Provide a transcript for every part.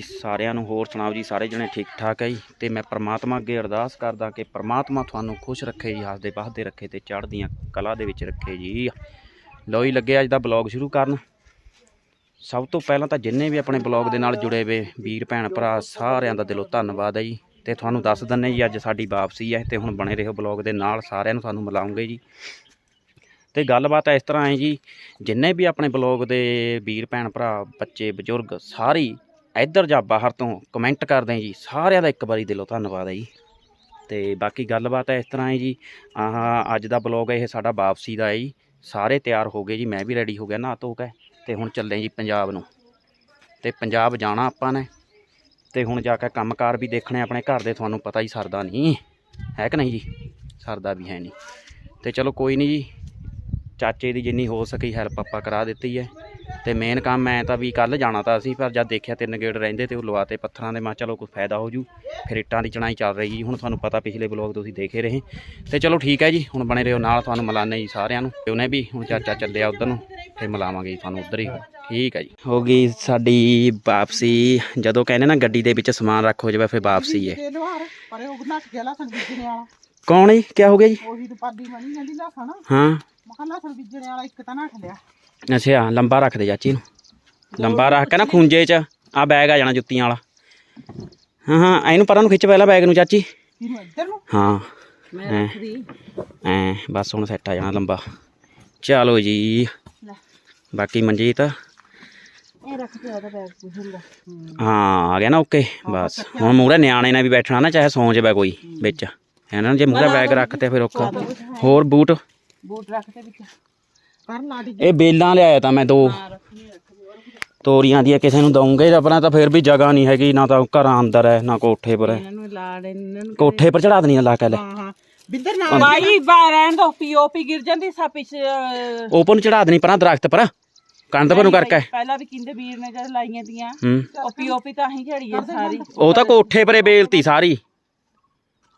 ਜੀ ਸਾਰਿਆਂ ਨੂੰ ਹੋਰ ਸੁਣਾਓ ਜੀ, ਸਾਰੇ ਜਣੇ ਠੀਕ ਠਾਕ ਹੈ ਜੀ। ਤੇ ਮੈਂ ਪ੍ਰਮਾਤਮਾ ਅੱਗੇ ਅਰਦਾਸ ਕਰਦਾ ਕਿ ਪ੍ਰਮਾਤਮਾ ਤੁਹਾਨੂੰ ਖੁਸ਼ ਰੱਖੇ ਜੀ, ਹੱਸਦੇ ਵਸਦੇ ਰੱਖੇ ਤੇ ਚੜ੍ਹਦੀਆਂ ਕਲਾ ਦੇ ਵਿੱਚ ਰੱਖੇ ਜੀ। ਲਓ ਜੀ, ਲੱਗੇ ਅੱਜ ਦਾ ਬਲੌਗ ਸ਼ੁਰੂ ਕਰਨ। ਸਭ ਤੋਂ ਪਹਿਲਾਂ ਤਾਂ ਜਿੰਨੇ ਵੀ ਆਪਣੇ ਬਲੌਗ ਦੇ ਨਾਲ ਜੁੜੇ ਹੋਏ ਵੀਰ, ਭੈਣ, ਭਰਾ, ਸਾਰਿਆਂ ਦਾ ਦਿਲੋਂ ਧੰਨਵਾਦ ਹੈ ਜੀ। ਤੇ ਤੁਹਾਨੂੰ ਦੱਸ ਦਿੰਨੇ ਜੀ, ਅੱਜ ਸਾਡੀ ਵਾਪਸੀ ਹੈ ਤੇ ਹੁਣ ਬਣੇ ਰਹੋ ਬਲੌਗ ਦੇ ਨਾਲ, ਸਾਰਿਆਂ ਨੂੰ ਤੁਹਾਨੂੰ ਮਿਲਾਉਂਗੇ ਜੀ। ਤੇ ਗੱਲਬਾਤ ਇਸ ਤਰ੍ਹਾਂ ਹੈ ਜੀ, ਜਿੰਨੇ ਵੀ ਆਪਣੇ ਬਲੌਗ ਦੇ ਵੀਰ, ਭੈਣ, ਭਰਾ, ਬੱਚੇ, ਬਜ਼ੁਰਗ, ਸਾਰੀ ਇੱਧਰ ਜਾਂ ਬਾਹਰ ਤੋਂ ਕਮੈਂਟ ਕਰਦੇ ਜੀ। ਸਾਰਿਆਂ ਦਾ ਇੱਕ ਵਾਰੀ ਦਿਲੋਂ ਧੰਨਵਾਦ ਹੈ ਜੀ। ਤੇ ਬਾਕੀ ਗੱਲਬਾਤ ਹੈ ਇਸ ਤਰ੍ਹਾਂ ਹੈ ਜੀ। ਆਹ, ਅੱਜ ਦਾ ਬਲੌਗ ਇਹ ਸਾਡਾ ਵਾਪਸੀ ਦਾ ਹੈ ਜੀ। ਸਾਰੇ ਤਿਆਰ ਹੋ ਗਏ ਜੀ। ਮੈਂ ਵੀ ਰੈਡੀ ਹੋ ਗਿਆ ਨਾ ਧੋ ਕੇ। ਤੇ ਹੁਣ ਚੱਲੇ ਜੀ ਪੰਜਾਬ ਨੂੰ। ਤੇ ਪੰਜਾਬ ਜਾਣਾ ਆਪਾਂ ਨੇ। ਤੇ ਹੁਣ ਜਾ ਕੇ ਕੰਮਕਾਰ ਵੀ ਦੇਖਣੇ ਆਪਣੇ ਘਰ ਦੇ। ਤੁਹਾਨੂੰ ਪਤਾ ਹੀ ਸਰਦਾ ਨਹੀਂ। ਹੈ ਕਿ ਨਹੀਂ ਜੀ? ਸਰਦਾ ਵੀ ਹੈ ਨਹੀਂ। ਤੇ ਚਲੋ ਕੋਈ ਨਹੀਂ ਜੀ। ਚਾਚੇ ਦੀ ਜਿੰਨੀ ਹੋ ਸਕੀ ਹੈਲਪ ਆਪਾਂ ਕਰਾ ਦਿੱਤੀ ਹੈ। ਤੇ ਮੇਨ ਕੰਮ ਐ ਤਾਂ ਵੀ ਕੱਲ ਜਾਣਾ ਤਾਂ ਅਸੀਂ ਪਰ ਜਦ ਦੇਖਿਆ ਤਿੰਨ ਗੇੜ ਰਹਿੰਦੇ ਤੇ ਉਹ ਲਵਾਤੇ ਪੱਥਰਾਂ ਦੇ ਮਾ ਚਲੋ ਕੋਈ ਫਾਇਦਾ ਹੋ ਜੂ। ਫਿਰ ਇੱਟਾਂ ਦੀ ਚਣਾਈ ਚੱਲ ਰਹੀ ਜੀ ਹੁਣ ਤੁਹਾਨੂੰ ਪਤਾ ਪਿਛਲੇ ਬਲੌਗ ਤੁਸੀਂ ਦੇਖੇ ਰਹੇ। ਤੇ ਚਲੋ ਠੀਕ ਹੈ ਜੀ ਹੁਣ ਬਣੇ ਰਹੋ ਨਾਲ ਤੁਹਾਨੂੰ ਮਿਲਾਨੇ ਜੀ ਸਾਰਿਆਂ ਨੂੰ। ਤੇ ਉਹਨੇ ਵੀ ਹੁਣ ਚਾਚਾ ਚੱਲਿਆ ਉਧਰ ਨੂੰ ਫਿਰ ਮਿਲਾਵਾਂਗੇ ਤੁਹਾਨੂੰ ਉਧਰ ਹੀ। ਠੀਕ ਹੈ ਜੀ। ਹੋ ਗਈ ਸਾਡੀ ਵਾਪਸੀ। ਜਦੋਂ ਕਹਿੰਦੇ ਨਾ ਗੱਡੀ ਦੇ ਵਿੱਚ ਸਮਾਨ ਰੱਖ ਹੋ ਜਾਵੇ ਫਿਰ ਵਾਪਸੀ ਹੈ। ਕੌਣ ਜੀ? ਕੀ ਹੋ ਗਿਆ ਜੀ? ਉਹੀ ਤੇ ਪਾਦੀ ਬਣੀ ਜਾਂਦੀ ਲਸਣ। ਹਾਂ। ਮਖਾ ਲਸਣ ਬੀਜਣੇ ਵਾਲਾ ਇੱਕ ਤਾਂ ਨੱਠ ਲਿਆ। ਅੱਛਾ ਲੰਬਾ ਰੱਖ ਦੇ ਚਾਚੀ ਨੂੰ। ਲੰਬਾ ਰੱਖ ਕੇ ਨਾ ਖੁੰਝੇ 'ਚ ਆ ਬੈਗ ਆ ਜਾਣਾ ਜੁੱਤੀਆਂ ਵਾਲਾ। ਹਾਂ ਹਾਂ ਇਹਨੂੰ ਪਰਾਂ ਨੂੰ ਖਿੱਚ ਪਹਿਲਾਂ ਬੈਗ ਨੂੰ ਚਾਚੀ। ਇਹਨੂੰ ਇੱਧਰ ਨੂੰ? ਹਾਂ। ਮੈਂ। ਰੱਖਦੀ ਐ ਬਸ ਹੁਣ ਸੈੱਟ ਆ ਜਾਣਾ ਲੰਬਾ। ਚਲੋ ਜੀ। ਲੈ। ਬਾਕੀ ਮਨਜੀਤ? ਹਾਂ ਆ ਗਿਆ ਨਾ ਓਕੇ ਬਸ। ਹੁਣ ਮੂਹਰੇ ਨਿਆਣੇ ਨੇ ਵੀ ਬੈਠਣਾ ਨਾ ਚਾਹੇ ਸੌਂ ਜਾਵੇ ਕੋਈ ਵਿੱਚ। ਹੈ ਨਾ ਜੇ ਮੂਹਰੇ ਬੈਗ ਰੱਖ ਤੇ ਫਿਰ ਔਖਾ। ਹੋਰ ਬੂਟ? ਬੂਟ ਰੱਖ ਤੇ ਵਿੱਚ। ਕਰ ਲਾ ਦੀ ਇਹ ਬੇਲਾਂ ਲਿਆਇਆ ਤਾਂ ਮੈਂ ਦੋ। ਤੋਰੀਆਂ ਦੀਆਂ ਕਿਸੇ ਨੂੰ ਦਊਂਗੇ ਆਪਣਾ ਤਾਂ ਫਿਰ ਵੀ ਜਗ੍ਹਾ ਨਹੀਂ ਹੈਗੀ ਨਾ ਤਾਂ ਘਰਾਂ ਅੰਦਰ ਹੈ ਨਾ ਕੋਠੇ ਪਰ ਹੈ। ਇਹਨਾਂ ਨੂੰ ਲਾੜ ਇਹਨਾਂ ਨੂੰ ਕੋਠੇ ਪਰ ਚੜਾ ਦੇਣੀ ਲਾ ਕੇ ਲੈ। ਹਾਂ ਹਾਂ। ਬਿੰਦਰ ਨਾ ਬਾਈ ਬਾ ਰਹਿਣ ਦੋ ਪੀਓਪੀ ਗਿਰ ਜਾਂਦੀ ਸਾ ਪਿਛ ਓਪਨ ਚੜਾ ਦੇਣੀ ਪਰਾਂ ਦਰਖਤ ਪਰ। ਕੰਧ ਪਰ ਨੂੰ ਕਰਕੇ। ਪਹਿਲਾਂ ਵੀ ਕਿੰਦੇ ਵੀਰ ਨੇ ਜਦ ਲਾਈਆਂ ਦੀਆਂ ਹੂੰ। ਉਹ ਪੀਓਪੀ ਤਾਂ ਹੀ ਝੜੀ ਹੈ ਸਾਰੀ। ਉਹ ਤਾਂ ਕੋਠੇ ਪਰੇ ਬੇਲਤੀ ਸਾਰੀ।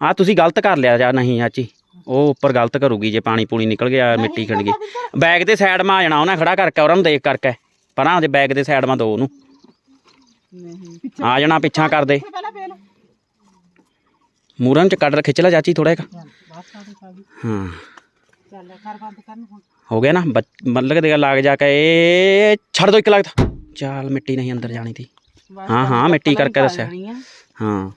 ਆ ਤੁਸੀਂ ਗਲਤ ਕਰ ਲਿਆ ਜਾਂ ਨਹੀਂ ਚਾਚੀ ਉਹ ਉੱਪਰ ਗਲਤ ਕਰੂਗੀ ਜੇ ਪਾਣੀ ਪੂਣੀ ਨਿਕਲ ਗਿਆ ਮਿੱਟੀ ਖਿੰਡ ਗਈ। ਬੈਗ ਦੇ ਸਾਈਡ ਮਾ ਆ ਜਾਣਾ ਉਹਨੇ ਖੜਾ ਕਰਕੇ ਉਹਨਾਂ ਨੂੰ ਦੇਖ ਕਰਕੇ। ਪਰਾਂ ਦੇ ਬੈਗ ਦੇ ਸਾਈਡ ਮਾ ਦੋ ਉਹਨੂੰ। ਨਹੀਂ। ਆ ਜਾਣਾ ਪਿੱਛਾ ਕਰ ਦੇ। ਮੂਰਨ ਚ ਕੱਢ ਖਿੱਚ ਲੈ ਚਾਚੀ ਥੋੜਾ ਸਾਡੀ ਹਾਂ। ਚੱਲ ਕਰ ਬੰਦ ਕਰਨ ਹੁਣ। ਹੋ ਗਿਆ ਨਾ ਮਤਲਬ ਕਿ ਲੱਗ ਜਾ ਕੇ ਇਹ ਛੱਡ ਦੋ ਇੱਕ ਲੱਗਦਾ ਚਾਲ ਮਿੱਟੀ ਨਹੀਂ ਅੰਦਰ ਜਾਣੀ ਤੀ। ਹਾਂ ਹਾਂ ਮਿੱਟੀ ਕਰਕੇ ਦੱਸਿਆ। ਹਾਂ।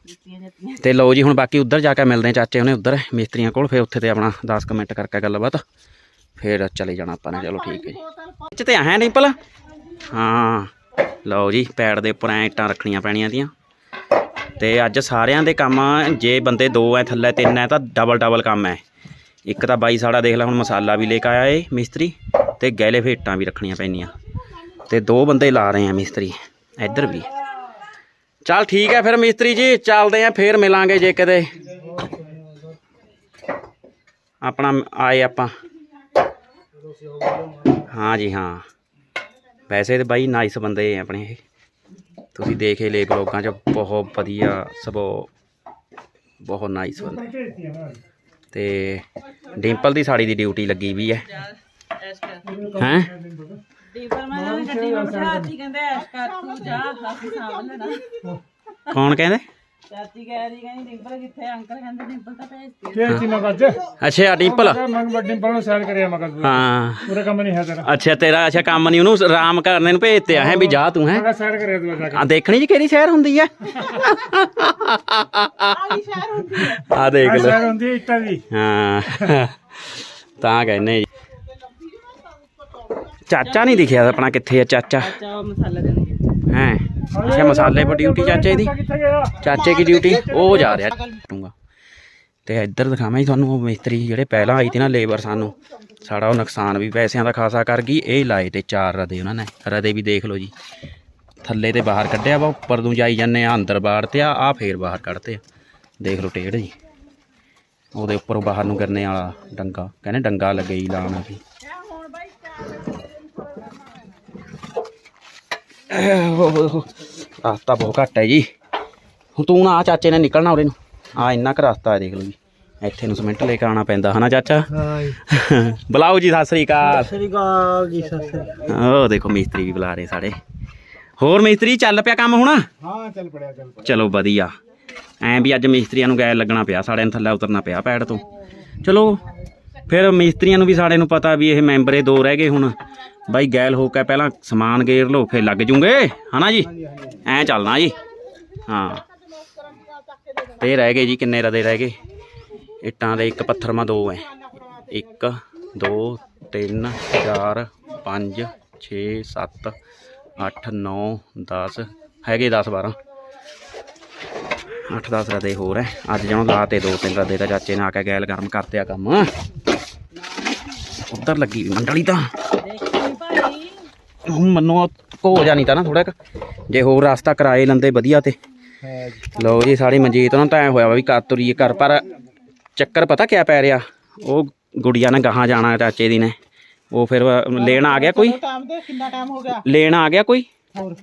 ਤੇ ਲਓ ਜੀ ਹੁਣ ਬਾਕੀ ਉੱਧਰ ਜਾ ਕੇ ਮਿਲਦੇ ਹਾਂ ਚਾਚੇ ਉਹਨੇ ਉੱਧਰ ਮਿਸਤਰੀਆਂ ਕੋਲ ਫਿਰ ਉੱਥੇ ਤੇ ਆਪਣਾ 10 ਮਿੰਟ ਕਰਕੇ ਗੱਲਬਾਤ। ਫਿਰ ਚਲੇ ਜਾਣਾ ਆਪਾਂ ਨੇ ਚਲੋ ਠੀਕ ਹੈ ਜੀ। ਵਿੱਚ ਤੇ ਹੈ ਡਿੰਪਲ? ਹਾਂ। ਲਓ ਜੀ ਪੈੜ ਦੇ ਉੱਪਰ ਐ ਇੱਟਾਂ ਰੱਖਣੀਆਂ ਪੈਣੀਆਂ ਦੀਆਂ ਤੇ ਅੱਜ ਸਾਰਿਆਂ ਦੇ ਕੰਮ ਜੇ ਬੰਦੇ ਦੋ ਐ ਥੱਲੇ ਤਿੰਨ ਐ ਤਾਂ ਡਬਲ ਡਬਲ ਕੰਮ ਐ। ਇੱਕ ਤਾਂ ਬਾਈ ਸਾਡਾ ਦੇਖ ਲੈ ਹੁਣ ਮਸਾਲਾ ਵੀ ਲੈ ਕੇ ਆਇਆ ਏ ਮਿਸਤਰੀ। ਤੇ ਗੈਲੇ ਫੇਟਾਂ ਵੀ ਰੱਖਣੀਆਂ ਪੈਣੀਆਂ। ਤੇ ਦੋ ਬੰਦੇ ਲਾ ਰਹੇ ਆ ਮਿਸਤਰੀ ਇੱਧਰ ਵੀ। ਚੱਲ ਠੀਕ ਹੈ ਫਿਰ ਮਿਸਤਰੀ ਜੀ, ਚੱਲਦੇ ਆ ਫੇਰ ਮਿਲਾਂਗੇ ਜੇ ਕਦੇ ਆਪਣਾ ਆਏ ਆਪਾਂ। ਹਾਂ ਜੀ, ਹਾਂ। ਵੈਸੇ ਤੇ ਬਾਈ ਨਾਈਸ ਬੰਦੇ ਆ ਆਪਣੇ ਇਹ। ਤੁਸੀਂ ਦੇਖੇ ਲੈ ਬਲੌਗਾਂ 'ਚ, ਬਹੁਤ ਵਧੀਆ ਸਭੋ ਬਹੁਤ ਨਾਈਸ ਬੰਦੇ। ਤੇ ਡਿੰਪਲ ਦੀ ਸਾੜੀ ਦੀ ਡਿਊਟੀ ਲੱਗੀ ਵੀ ਹੈ। ਹੈਂ? ਡੀਪਰ ਮੈਂ ਇਹਨਾਂ ਗੱਡੀ ਵਿੱਚ ਬਿਠਾਤੀ ਕਹਿੰਦੇ ਐਸ਼ ਕਰ ਤੂੰ ਜਾ ਹੱਥ ਸਾਂਭ ਲੈਣਾ। ਕੌਣ ਕਹਿੰਦੇ? ਚਾਚੀ ਕਹਿ ਰਹੀ ਕਹਿੰਦੀ ਡਿੰਪਲ ਕਿੱਥੇ ਅੰਕਲ ਕਹਿੰਦੇ ਡਿੰਪਲ ਤਾਂ ਭੇਜਤੀ ਤੇ ਚੀਨਾ ਗੱਜ ਅੱਛਾ ਡਿੰਪਲ। ਮੈਂ ਵੱਡੀ ਪੜਨ ਸੈਰ ਕਰਿਆ ਮਗਰ ਹਾਂ। ਪੂਰਾ ਕੰਮ ਨਹੀਂ ਹੈ ਤੇਰਾ। ਅੱਛਾ ਤੇਰਾ ਅੱਛਾ ਕੰਮ ਨਹੀਂ ਉਹਨੂੰ ਆਰਾਮ ਕਰਨੇ ਨੂੰ ਭੇਜਤੇ ਆ ਹੈ ਵੀ ਜਾ ਤੂੰ ਹੈ। ਮੈਂ ਸੈਰ ਕਰਿਆ ਤੂੰ ਜਾ ਕੇ। ਆ ਦੇਖਣੀ ਜੀ ਕਿਹੜੀ ਸ਼ਹਿਰ ਹੁੰਦੀ ਹੈ। ਆਹੀ ਸ਼ਹਿਰ ਹੁੰਦੀ ਹੈ। ਆ ਦੇਖ ਲੈ। ਸੈਰ ਹੁੰਦੀ ਹੈ ਇੱਟਾਂ ਦੀ। ਹਾਂ। ਤਾਂ ਕਹਿੰਦੇ ਚਾਚਾ ਨਹੀਂ ਦਿਖਿਆ ਆਪਣਾ ਕਿੱਥੇ ਆ ਚਾਚਾ? ਚਾਹ ਮਸਾਲਾ ਦੇਣੇ ਹੈ। ਅੱਛਾ ਮਸਾਲੇ ਪਰ ਡਿਊਟੀ ਚਾਚੇ ਦੀ? ਚਾਚੇ ਕੀ ਡਿਊਟੀ ਉਹ ਜਾ ਰਿਹਾ। ਟੂੰਗਾ ਤੇ ਇੱਧਰ ਦਿਖਾਵਾਂ ਜੀ ਤੁਹਾਨੂੰ ਉਹ ਮਿਸਤਰੀ ਜਿਹੜੇ ਪਹਿਲਾਂ ਆਈ ਸੀ ਨਾ ਲੇਬਰ ਸਾਨੂੰ। ਸਾਡਾ ਉਹ ਨੁਕਸਾਨ ਵੀ ਪੈਸਿਆਂ ਦਾ ਖਾਸਾ ਕਰ ਗਈ। ਇਹ ਲਾਏ ਤੇ ਚਾਰ ਰਦੇ ਉਹਨਾਂ ਨੇ। ਰਦੇ ਵੀ ਦੇਖ ਲਓ ਜੀ। ਥੱਲੇ ਤੇ ਬਾਹਰ ਕੱਢਿਆ ਵਾ ਉੱਪਰ ਨੂੰ ਜਾਈ ਜਾਂਦੇ ਆ ਅੰਦਰ ਬਾੜ ਤੇ ਆ ਆ ਫੇਰ ਬਾਹਰ ਕੱਢਤੇ ਆ। ਦੇਖ ਲਓ ਟੇੜ ਜੀ। ਉਹਦੇ ਉੱਪਰੋਂ ਬਾਹਰ ਨੂੰ ਗਿਰਨੇ ਵਾਲਾ ਡੰਗਾ। ਕਹਿੰਦੇ ਡੰਗਾ ਲੱਗੇ ਹੀ ਲਾਉਣਾ ਸੀ ਰਸਤਾ ਬਹੁਤ ਘੱਟ ਹੈ ਜੀ। ਹੁਣ ਤੂੰ ਨਾ ਚਾਚੇ ਨੇ ਨਿਕਲਣਾ ਉਰੇ ਨੂੰ। ਆ ਇੰਨਾ ਕੁ ਰਸਤਾ ਹੈ ਦੇਖ ਲਓ ਜੀ। ਇੱਥੇ ਨੂੰ ਸਿਮੈਂਟ ਲੈ ਕੇ ਆਉਣਾ ਪੈਂਦਾ ਹਨਾ ਚਾਚਾ? ਬੁਲਾਓ ਜੀ ਸਤਿ ਸ੍ਰੀ ਅਕਾਲ। ਸ੍ਰੀ ਅਕਾਲ ਜੀ ਸਤਿ ਸ੍ਰੀ ਉਹ ਦੇਖੋ ਮਿਸਤਰੀ ਵੀ ਬੁਲਾ ਰਹੇ ਸਾਡੇ। ਹੋਰ ਮਿਸਤਰੀ ਚੱਲ ਪਿਆ ਕੰਮ ਹੁਣ? ਹਾਂ ਚੱਲ ਪੜਿਆ ਚੱਲ ਪੜਿਆ। ਚਲੋ ਵਧੀਆ। ਐਂ ਵੀ ਅੱਜ ਮਿਸਤਰੀਆਂ ਨੂੰ ਗੈਲ ਲੱਗਣਾ ਪਿਆ ਸਾਡੇ ਨੂੰ ਥੱਲੇ ਉਤਰਨਾ ਪਿਆ ਪੈੜ ਤੋਂ। ਚਲੋ ਫਿਰ ਮਿਸਤਰੀਆਂ ਨੂੰ ਵੀ ਸਾਡੇ ਨੂੰ ਪਤਾ ਵੀ ਇਹ ਮੈਂਬਰੇ ਦੋ ਰਹਿ ਗਏ ਹੁਣ। ਬਾਈ ਗੈਲ ਹੋ ਕੇ ਪਹਿਲਾਂ ਸਮਾਨ ਗੇਰ ਲਓ, ਫਿਰ ਲੱਗ ਜੂਗੇ। ਹਨਾ ਜੀ? ਐਂ ਚੱਲਣਾ ਜੀ। ਹਾਂ। ਤੇ ਰਹਿ ਗਏ ਜੀ, ਕਿੰਨੇ ਰਦੇ ਰਹਿ ਗਏ? ਇੱਟਾਂ ਦੇ ਇੱਕ ਪੱਥਰ ਮਾ ਦੋ ਐ। 1 2 3 4 5 6 7 8 9 10 ਹੈਗੇ 10 12 ਅੱਠ 10 ਰਦੇ ਹੋਰ ਐ। ਅੱਜ ਜਦੋਂ ਲਾਤੇ ਦੋ ਤਿੰਨ ਰਦੇ ਤਾਂ ਚਾਚੇ ਨੇ ਆ ਕੇ ਗੈਲ ਗਰਮ ਕਰਤੇ ਆ ਕੰਮ। ਉੱਧਰ ਲੱਗੀ ਵੀ ਮੰਡਲੀ ਤਾਂ। ਦੇਖੀ ਭਾਈ। ਹੁਣ ਮੰਨੋ ਕੋ ਜਾਣੀ ਤਾਂ ਨਾ ਥੋੜਾ ਜੇ ਹੋਰ ਰਸਤਾ ਕਰਾਏ ਲੰਦੇ ਵਧੀਆ ਤੇ। ਹਾਂ ਜੀ ਲਓ ਜੀ ਸਾਡੀ ਮਨਜੀਤ ਨੂੰ ਤਾਂ ਐ ਹੋਇਆ ਵਾ ਵੀ ਕਰ ਤੁਰੀਏ ਕਰ ਪਰ ਚੱਕਰ ਪਤਾ ਕਿਆ ਪੈ ਰਿਹਾ? ਉਹ ਗੁੜੀਆ ਨੇ ਗਾਹਾਂ ਜਾਣਾ ਚਾਚੇ ਦੀ ਨੇ। ਉਹ ਫਿਰ ਲੈਣ ਆ ਗਿਆ ਕੋਈ? ਟਾਈਮ ਦੇ ਕਿੰਨਾ ਟਾਈਮ ਹੋ ਗਿਆ? ਲੈਣ ਆ ਗਿਆ ਕੋਈ? ਹੋਰ।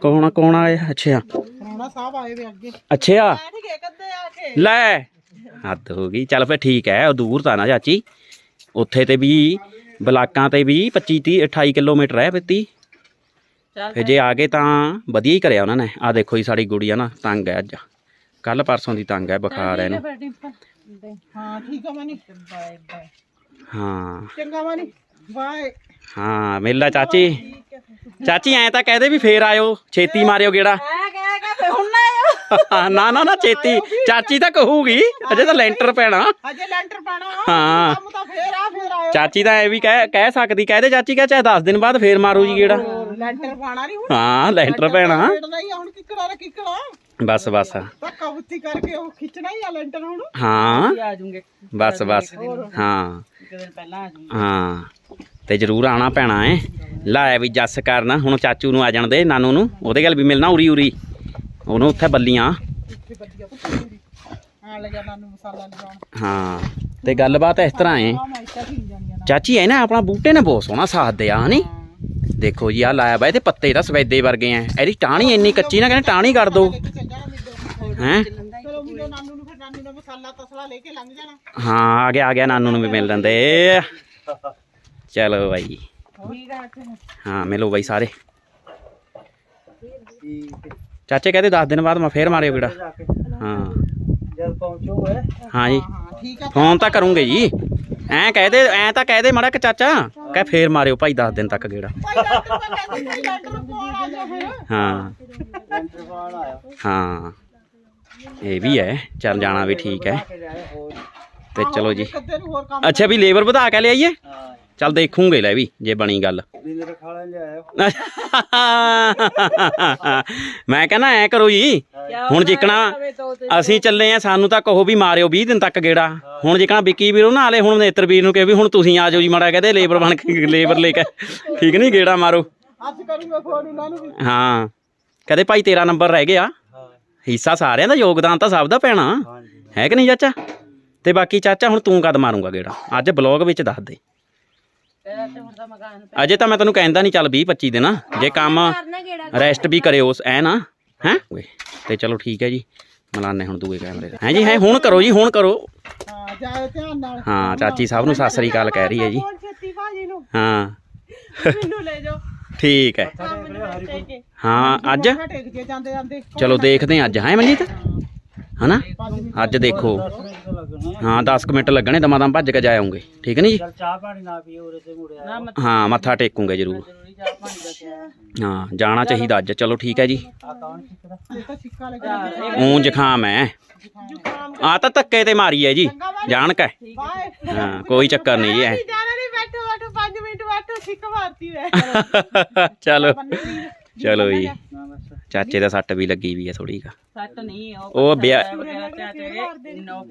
ਕੌਣ ਕੌਣ ਆਇਆ? ਅੱਛਾ ਰੋਣਾ ਸਾਹਿਬ ਆਏ ਵੇ ਅੱਗੇ। ਅੱਛਾ ਕੇ। ਲੈ। ਹੱਦ ਹੋ ਗਈ। ਚੱਲ ਫੇ ਠੀਕ ਹੈ ਉਹ ਦੂਰ ਤਾਂ ਨਾ ਚਾਚੀ। ਉੱਥੇ ਤੇ ਵੀ ਬਲਾਕਾਂ ਤੇ ਵੀ 25 30 28 ਕਿਲੋਮੀਟਰ ਹੈ ਬੱਤੀ ਚੱਲ ਫੇ ਜੇ ਆ ਗਏ ਤਾਂ ਵਧੀਆ ਹੀ ਕਰਿਆ ਉਹਨਾਂ ਨੇ। ਆ ਦੇਖੋ ਜੀ ਸਾਡੀ ਗੁੜੀਆ ਨਾ ਤੰਗ ਹੈ ਅੱਜ। ਕੱਲ ਪਰਸੋਂ ਦੀ ਤੰਗ ਹੈ ਬੁਖਾਰ ਹੈ ਇਹਨੂੰ। ਹਾਂ ਠੀਕ ਆ ਮਨੀ। Bye bye. ਹਾਂ। ਚੰਗਾ ਮਨੀ। ਬਾਏ। ਹਾਂ ਮੇਲਾ ਚਾਚੀ। ਚਾਚੀ ਐ ਤਾਂ ਕਹਦੇ ਵੀ ਫੇਰ ਆਇਓ ਛੇਤੀ ਮਾਰਿਓ ਗੇੜਾ। ਨਾ ਨਾ ਨਾ ਛੇਤੀ ਚਾਚੀ ਤਾਂ ਕਹੂਗੀ ਅਜੇ ਤਾਂ ਲੈਂਟਰ ਪੈਣਾ। ਅਜੇ ਲੈਂਟਰ ਪਾਣਾ ਹਾਂ। ਕੰਮ ਤਾਂ ਫੇਰ ਆ ਫੇਰ ਆਇਓ। ਚਾਚੀ ਤਾਂ ਐ ਵੀ ਕਹਿ ਕਹਿ ਸਕਦੀ ਕਹਦੇ ਚਾਚੀ ਕਹ ਚਾਹੇ 10 ਦਿਨ ਬਾਅਦ ਫੇਰ ਮਾਰੂ ਜੀ ਗੇੜਾ। ਲੈਂਟਰ ਪਾਣਾ ਨਹੀਂ ਹੁਣ। ਹਾਂ ਲੈਂਟਰ ਪੈਣਾ। ਖੇਡਣਾ ਹੀ ਆ ਹੁਣ ਕਿੱਕੜਾ ਰ ਕਿੱਕੜਾ। ਬਸ ਬਸ। ਧੱਕਾ ਬੁੱਤੀ ਕਰਕੇ ਉਹ ਖਿੱਚਣਾ ਹੀ ਆ ਲੈਂਟਰ ਹੁਣ। ਹਾਂ। ਆ ਜੂਗੇ ਬਸ ਬਸ। ਹਾਂ। ਇੱਕ ਦਿਨ ਪਹਿਲਾਂ ਆ ਜੂਗੇ ਹਾਂ। ਤੇ ਜ਼ਰੂਰ ਆਣਾ ਪੈਣਾ ਏ ਲਾਇਆ ਵੀ ਜੱਸ ਕਰਨ ਹੁਣ ਚਾਚੂ ਨੂੰ ਆ ਜਾਣ ਦੇ ਨਾਨੂ ਨੂੰ। ਉਹਦੇ ਗੱਲ ਵੀ ਮਿਲਣਾ ਉਰੀ ਉਰੀ ਉਹਨੂੰ ਉੱਥੇ ਬੱਲੀਆਂ। ਆ ਹਾਂ ਤੇ ਗੱਲਬਾਤ ਇਸ ਤਰ੍ਹਾਂ ਆ ਹੀ ਚਾਚੀ ਐ ਨਾ ਆਪਣਾ ਬੂਟੇ ਨੇ ਬਹੁਤ ਸੋਹਣਾ ਸਾਥ ਦਿਆ ਹਨੀ। ਦੇਖੋ ਜੀ ਆ ਲਾਇਆ ਵਾ ਇਹਦੇ ਪੱਤੇ ਤਾਂ ਸਵੇਦੇ ਵਰਗੇ ਐ। ਇਹਦੀ ਟਾਹਣੀ ਇੰਨੀ ਕੱਚੀ ਨਾ ਕਹਿੰਦੇ ਟਾਹਣੀ ਕਰ ਦੋ ਹੈ? ਚਲੋ ਮਿਲੋ ਨਾਨੂ ਨੂੰ ਫਿਰ ਨਾਨੂ ਦਾ ਮਸਾਲਾ ਤਸਲਾ ਲੈ ਕੇ ਲੰਘ ਜਾਣਾ। ਹਾਂ ਆ ਗਿਆ ਆ ਗਿਆ ਨਾਨੂ ਨੂੰ ਵੀ ਮਿਲ ਲੈਂਦੇ ਚਲੋ ਬਾਈ। ਆ ਹਾਂ? ਮਿਲੋ ਬਾਈ ਸਾਰੇ। ਚਾਚੇ ਕਹਿੰਦੇ 10 ਦਿਨ ਬਾਅਦ ਮੈਂ ਫੇਰ ਮਾਰਿਓ ਕਿਹੜਾ ਹਾਂ ਜਦ ਪਹੁੰਚੋਗੇ ਹਾਂ ਜੀ ਹਾਂ ਠੀਕ ਆ ਫੋਨ ਤਾਂ ਕਰੂੰਗੇ ਜੀ ਐਂ ਕਹਦੇ ਐਂ ਤਾਂ ਕਹਦੇ ਮਾੜਾ ਕਿ ਚਾਚਾ ਕਹ ਫੇਰ ਮਾਰਿਓ ਭਾਈ 10 ਦਿਨ ਤੱਕ ਗੇੜਾ ਭਾਈ ਡਾਕਟਰ ਦਾ ਕਹਿੰਦੇ ਭਾਈ ਡਾਕਟਰ ਨੂੰ ਕੋਲ ਆ ਜਾ ਫਿਰ ਹਾਂ ਹਾਂ ਇਹ ਵੀ ਹੈ ਚੱਲ ਜਾਣਾ ਵੀ ਠੀਕ ਹੈ ਤੇ ਚਲੋ ਜੀ ਕੱਦੇ ਨੂੰ ਹੋਰ ਕੰਮ ਅੱਛਾ ਵੀ ਲੇਬਰ ਵਧਾ ਕੇ ਲਿਆਈਏ ਚੱਲ ਦੇਖੂਗੇ ਲੈ ਵੀ ਜੇ ਬਣੀ ਗੱਲ। ਮੈਂ ਕਹਿੰਦਾ ਐ ਕਰੋ ਜੀ ਹੁਣ ਜਿੱਕਣਾ ਅਸੀਂ ਚੱਲੇ ਆ ਸਾਨੂੰ ਤਾਂ ਕਹੋ ਵੀ ਮਾਰਿਓ 20 ਦਿਨ ਤੱਕ ਗੇੜਾ। ਹੁਣ ਜਿੱਕਣਾ ਵਿੱਕੀ ਵੀਰੋ ਨਾ ਆਲੇ ਹੁਣ ਨੇਤਰ ਵੀਰ ਨੂੰ ਕਹੇ ਵੀ ਹੁਣ ਤੁਸੀਂ ਆ ਜਾਓ ਜੀ ਮਾੜਾ ਕਹਦੇ ਲੇਬਰ ਬਣ ਕੇ ਲੇਬਰ ਲੈ ਕੇ। ਠੀਕ ਨਹੀਂ ਗੇੜਾ ਮਾਰੋ। ਅੱਜ ਕਰੂੰਗਾ ਫੋਨ ਉਹਨਾਂ ਨੂੰ ਵੀ। ਹਾਂ। ਕਹਦੇ ਭਾਈ ਤੇਰਾ ਨੰਬਰ ਰਹਿ ਗਿਆ। ਹਿੱਸਾ ਸਾਰਿਆਂ ਦਾ ਯੋਗਦਾਨ ਤਾਂ ਸਭ ਦਾ ਪੈਣਾ। ਹੈ ਕਿ ਨਹੀਂ ਚਾਚਾ? ਤੇ ਬਾਕੀ ਚਾਚਾ ਹੁਣ ਤੂੰ ਕਦ ਮਾਰੂੰਗਾ ਗੇੜਾ? ਅੱਜ ਬਲੌਗ ਵਿੱਚ ਦੱਸ ਦੇ ਤੇਰਾ ਤੇ ਹੁਣ ਦਾ ਮਕਾਨ ਅਜੇ ਤਾਂ ਮੈਂ ਤੈਨੂੰ ਕਹਿੰਦਾ ਨਹੀਂ ਚੱਲ 20 25 ਦਿਨ। ਜੇ ਕੰਮ ਰੈਸਟ ਵੀ ਕਰਿਓ ਐ ਨਾ ਹੈ? ਤੇ ਚਲੋ ਠੀਕ ਹੈ ਜੀ। ਮਲਾਨੇ ਹੁਣ ਦੂਏ ਕੈਮਰੇ ਦਾ ਹੈ ਜੀ ਹੈ ਹੁਣ ਕਰੋ ਜੀ ਹੁਣ ਕਰੋ। ਹਾਂ ਜਾਇਓ ਧਿਆਨ ਨਾਲ। ਹਾਂ ਚਾਚੀ ਸਾਹਿਬ ਨੂੰ ਸਤਿ ਸ੍ਰੀ ਅਕਾਲ ਕਹਿ ਰਹੀ ਹੈ ਜੀ। ਫੋਨ ਛੇਤੀ ਭਾਜੀ ਨੂੰ। ਹਾਂ। ਮੈਨੂੰ ਲੈ ਜਾਓ। ਠੀਕ ਹੈ। ਹਾਂ ਅੱਜ? ਚਲੋ ਦੇਖਦੇ ਹਾਂ ਅੱਜ। ਹੈ ਮਨਜੀਤ? ਹਨਾ? ਅੱਜ ਦੇਖੋ। ਹਾਂ 10 ਕੁ ਮਿੰਟ ਲੱਗਣੇ ਦਮਾ ਦਮ ਭੱਜ ਕੇ ਜਾ ਆਉਂਗੇ। ਠੀਕ ਨਹੀਂ ਜੀ? ਚਾਹ ਪਾਣੀ ਨਾ ਪੀਓ ਉਰੇ ਤੇ ਮੁੜਿਆ ਨਾ ਮੈਂ ਹਾਂ ਮੱਥਾ ਟੇਕੂਗੇ ਜ਼ਰੂਰ। ਜ਼ਰੂਰੀ ਚਾਹ ਪਾਣੀ ਦਾ ਕਿਹਾ ਹਾਂ? ਜਾਣਾ ਚਾਹੀਦਾ ਅੱਜ। ਚਲੋ ਠੀਕ ਹੈ ਜੀ। ਆ ਕੌਣ ਸਿੱਖਦਾ? ਇਹ ਤਾਂ ਛਿੱਕਾ ਲੱਗਿਆ ਊਂ ਜ਼ੁਕਾਮ ਹੈ। ਆ ਤਾਂ ਧੱਕੇ ਤੇ ਮਾਰੀ ਹੈ ਜੀ। ਜਾਣ ਕੇ। ਬਾਏ ਹਾਂ ਕੋਈ ਚੱਕਰ ਨਹੀਂ ਜੀ ਐ। ਜਾਣਾ ਨਹੀਂ ਬੈਠੋ ਬੈਠੋ 5 ਮਿੰਟ ਬੈਠੋ ਛਿੱਕ ਮਾਰਤੀ ਵੇ ਚਲੋ। ਚਲੋ ਜੀ। ਨਾ ਬਸ। ਚਾਚੇ ਦਾ ਸੱਟ ਵੀ ਲੱਗੀ ਵੀ ਹੈ ਥੋੜੀ ਕਾ। ਸੱਟ ਨਹੀਂ ਉਹ ਉਹ ਬਿਆ ਵਗੈਰਾ ਚਾਚੇ ਨੋ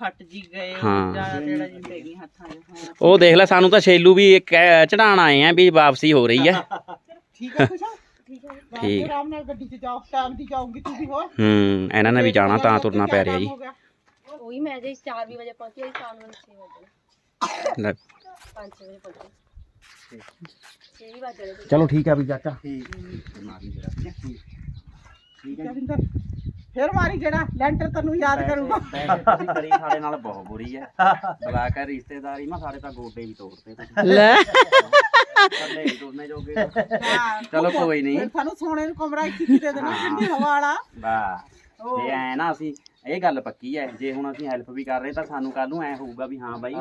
ਫਟ ਜੀ ਗਏ ਹਾਂ। ਜ਼ਿਆਦਾ ਤੇੜਾ ਜੀ ਪੈ ਗਈ ਹੱਥਾਂ 'ਚ ਹਾਂ ਉਹ ਦੇਖ ਲੈ ਸਾਨੂੰ ਤਾਂ ਛੇਲੂ ਵੀ ਚੜਾਣ ਆਏ ਆ ਵੀ ਵਾਪਸੀ ਹੋ ਰਹੀ ਹੈ ਠੀਕ ਹੈ ਖੁਸ਼ਾ ਠੀਕ। ਆਰਾਮ ਨਾਲ ਗੱਡੀ 'ਚ ਜਾਓ ਟਾਈਮ ਦੀ ਜਾਊਂਗੀ ਤੁਸੀਂ ਹੋਰ? ਹੂੰ ਇਹਨਾਂ ਨੇ ਵੀ ਜਾਣਾ ਤਾਂ ਤੁਰਨਾ ਪੈ ਰਿਹਾ ਜੀ। ਉਹੀ ਮੈਂ ਜੇ 4 ਵਜੇ ਪਹੁੰਚੀ ਸ਼ਾਮ ਨੂੰ 6 ਵਜੇ। ਲੈ, 5 ਵਜੇ ਪਹੁੰਚੀ। 6 ਹੀ ਵਜੇ ਚਲੋ ਠੀਕ ਆ ਵੀ ਚਾਚਾ। ਠੀਕ। ਜਵਿੰਦਰ ਫਿਰ ਮਾਰੀ ਜਿਹੜਾ ਲੈਂਟਰ ਤੈਨੂੰ ਯਾਦ ਕਰੂਗਾ। ਕਰੀ ਸਾਡੇ ਨਾਲ ਬਹੁਤ ਬੁਰੀ ਹੈ ਬੁਲਾ ਕੇ ਰਿਸ਼ਤੇਦਾਰੀ ਮਾ ਸਾਡੇ ਤਾਂ ਗੋਡੇ ਵੀ ਤੁਸੀਂ। ਲੈ। ਥੱਲੇ ਹੀ ਦੋਨੇ ਜੋਗੇ। ਚਲੋ ਕੋਈ ਨਹੀਂ। ਸਾਨੂੰ ਸੋਨੇ ਨੂੰ ਕਮਰਾ ਇੱਥੇ ਹੀ ਦੇ ਦੇਣਾ ਠੰਡੀ ਹਵਾ ਵਾਲਾ। ਬਾ ਜੇ ਐ ਨਾ ਅਸੀਂ ਇਹ ਗੱਲ ਪੱਕੀ ਐ ਜੇ ਹੁਣ ਅਸੀਂ ਹੈਲਪ ਵੀ ਕਰ ਰਹੇ ਤਾਂ ਸਾਨੂੰ ਕੱਲ ਨੂੰ ਐ ਹੋਊਗਾ ਵੀ ਹਾਂ ਬਾਈ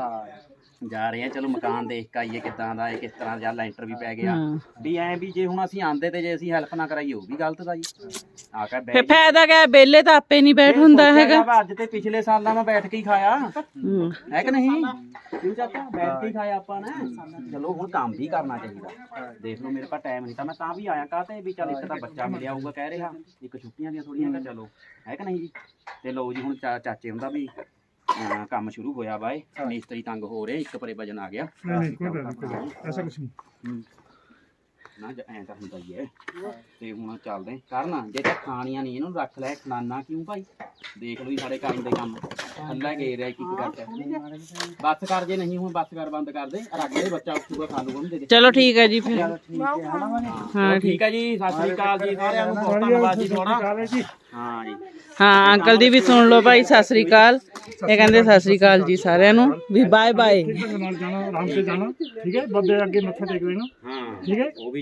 ਜਾ ਰਹੇ ਆ ਚਲੋ ਮਕਾਨ ਦੇਖ ਕੇ ਆਈਏ ਕਿੱਦਾਂ ਦਾ ਹੈ ਕਿਸ ਤਰ੍ਹਾਂ ਦਾ ਲੈਂਟਰ ਵੀ ਪੈ ਗਿਆ। ਵੀ ਐ ਵੀ ਜੇ ਹੁਣ ਅਸੀਂ ਆਂਦੇ ਤੇ ਜੇ ਅਸੀਂ ਹੈਲਪ ਨਾ ਕਰਾਈਏ ਉਹ ਵੀ ਗਲਤ ਦਾ ਜੀ। ਆ ਕੇ ਫੇ ਬੈਠ ਫਾਇਦਾ ਕਿਆ ਬੇਲੇ ਤਾਂ ਆਪੇ ਨਹੀਂ ਬੈਠ ਹੁੰਦਾ ਹੈਗਾ। ਅੱਜ ਤੇ ਪਿਛਲੇ ਸਾਲਾਂ ਮੈਂ ਬੈਠ ਕੇ ਹੀ ਖਾਇਆ। ਹੈ। ਕਿ ਨਹੀਂ? ਕਿਉਂ ਚਾਚਾ ਬੈਠ ਕੇ ਹੀ ਖਾਇਆ ਆਪਾਂ ਨੇ। ਚਲੋ ਹੁਣ ਕੰਮ ਵੀ ਕਰਨਾ ਚਾਹੀਦਾ। ਦੇਖ ਲਓ ਮੇਰੇ ਪਾਸ ਟਾਈਮ ਨਹੀਂ ਤਾਂ ਮੈਂ ਤਾਂ ਵੀ ਆਇਆ ਕਾਤੇ ਵੀ ਚੱਲ ਇੱਕ ਤਾਂ ਬੱਚਾ ਮਿਲਿਆ ਹੋਊਗਾ ਕਹਿ ਰਿਹਾ। ਇੱਕ ਛੁੱਟੀਆਂ ਦੀਆਂ ਥੋੜੀਆਂ ਕਿ ਚਲੋ। ਹੈ ਕਿ ਨਹੀਂ ਜੀ? ਤੇ ਲੋ ਜੀ ਹੁਣ ਚਾ- ਚਾਚੇ ਹੁੰਦਾ ਵੀ ਅਹ, ਕੰਮ ਸ਼ੁਰੂ ਹੋਇਆ ਵਾ ਏ ਮਿਸਤਰੀ ਤੰਗ ਹੋ ਰਹੇ ਇੱਕ ਪਰੇ ਵਜਨ ਆ ਗਿਆ। ਨਹੀਂ ਨਹੀਂ ਕੋਈ ਗੱਲ ਨਹੀਂ ਐਸਾ ਕੁਛ ਨਹੀਂ। ਨਾ ਜ- ਐਂ ਤਾਂ ਹੁੰਦਾ ਹੀ ਐ ਤੇ ਹੁਣ ਚੱਲਦੇ ਕਰਨਾ ਜੇ ਤਾਂ ਖਾਣੀਆਂ ਨਹੀਂ ਇਹਨੂੰ ਰੱਖ ਲੈ। ਖਣਾਨਾ ਕਿਉਂ ਭਾਈ? ਦੇਖ ਲਈ ਸਾਡੇ ਕਰਨ ਦੇ ਕੰਮ। ਥੱਲੇ ਗੇ ਰਿਹਾ ਕੀ ਕਰਦਾ ਬੱਸ ਕਰ ਜੇ ਨਹੀਂ ਹੁਣ ਬੱਸ ਕਰ ਬੰਦ ਕਰ ਦੇ। ਰੱਖ ਦੇ ਬੱਚਾ ਉੱਠੂਗਾ ਖਾ ਲੂਗਾ ਦੇ ਚਲੋ ਠੀਕ ਹੈ ਜੀ ਫਿਰ। ਹਾਂ ਠੀਕ। ਹੈ ਜੀ ਸਤਿ ਸ੍ਰੀ ਅਕਾਲ ਜੀ ਸਾਰਿਆਂ ਨੂੰ ਬਹੁਤ ਧੰਨਵਾਦ ਜੀ ਤੁਹਾਡਾ। ਹਾਂ ਜੀ। ਹਾਂ ਅੰਕਲ ਦੀ ਵੀ ਸੁਣ ਲਓ ਭਾਈ ਸਤਿ ਸ੍ਰੀ ਅਕਾਲ। ਇਹ ਕਹਿੰਦੇ ਸਤਿ ਸ੍ਰੀ ਅਕਾਲ ਜੀ ਸਾਰਿਆਂ ਨੂੰ। ਵੀ ਬਾਏ ਬਾਏ ਨਾਲ ਠੀਕ ਹੈ? ਬੱਬੇ ਅੱਗੇ ਮੱਥਾ ਟੇਕ ਲੈਣਾ। ਹਾਂ ਠੀਕ ਹੈ? ਉਹ ਵੀ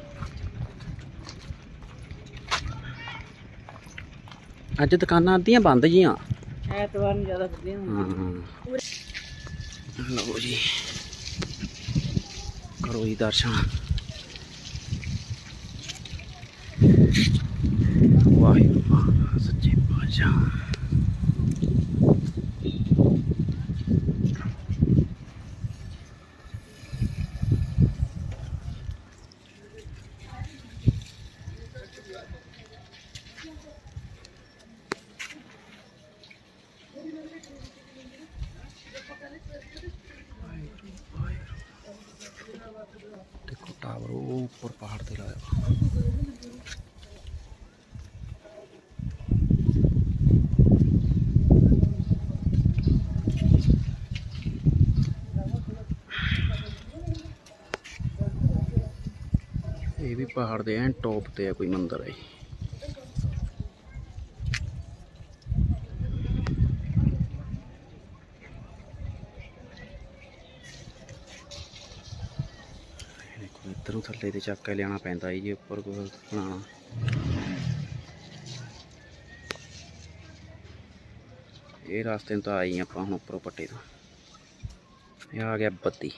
ਅੱਜ ਦੁਕਾਨਾਂ ਅੱਧੀਆਂ ਬੰਦ ਜੀਆਂ। ਐਤਵਾਰ ਨੂੰ ਜ਼ਿਆਦਾ ਵਧੀਆ ਹਾਂ ਲਓ ਜੀ। ਕਰੋ ਜੀ ਦਰਸ਼ਨ। ਵਾਹਿਗੁਰੂ, ਸੱਚੇ ਪਾਤਸ਼ਾਹ ਦੇਖੋ ਟਾਵਰ ਉਹ ਉੱਪਰ ਪਹਾੜ ਤੇ ਲਾਇਆ ਵਾ। ਇਹ ਵੀ ਪਹਾੜ ਦੇ ਐਨ ਟੌਪ ਤੇ ਆ ਕੋਈ ਮੰਦਿਰ ਹੈ ਦੇਖੋ ਇੱਧਰੋਂ ਥੱਲੇ ਤੇ ਚੱਕ ਕੇ ਲਿਆਣਾ ਪੈਂਦਾ ਜੀ ਉੱਪਰ ਕੋਈ ਬਣਾਉਣਾ। ਇਹ ਰਸਤੇ ਨੂੰ ਤਾਂ ਆਈ ਆਪਾਂ ਹੁਣ ਉੱਪਰੋਂ ਪੱਟੇ ਤੋਂ। ਇਹ ਆ ਗਿਆ ਬੱਤੀ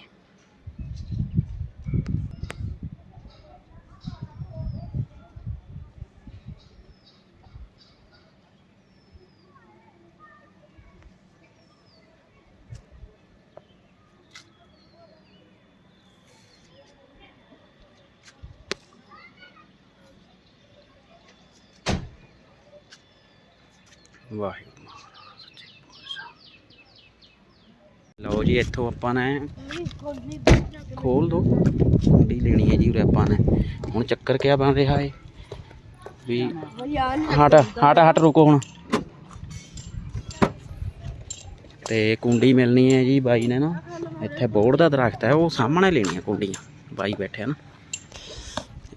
ਵਾਹਿਗੁਰੂ ਮਹਾਰਾਜ ਸੱਚੇ ਪਾਤਸ਼ਾਹ ਲਓ ਜੀ ਇੱਥੋਂ ਆਪਾਂ ਨੇ ਖੋਲ ਦੋ। ਕੁੰਡੀ ਲੈਣੀ ਹੈ ਜੀ ਉਰੇ ਆਪਾਂ ਨੇ। ਹੁਣ ਚੱਕਰ ਕਿਆ ਬਣ ਰਿਹਾ ਏ? ਵੀ ਹਟ ਹਟ ਹਟ ਰੁਕੋ ਹੁਣ। ਤੇ ਕੁੰਡੀ ਮਿਲਣੀ ਹੈ ਜੀ ਬਾਈ ਨੇ ਨਾ। ਇੱਥੇ ਬੋਰਡ ਦਾ ਦਰਖਤ ਹੈ, ਉਹ ਸਾਹਮਣੇ ਲੈਣੀ ਹੈ ਕੁੰਡੀਆਂ। ਬਾਈ ਬੈਠਿਆ ਨਾ।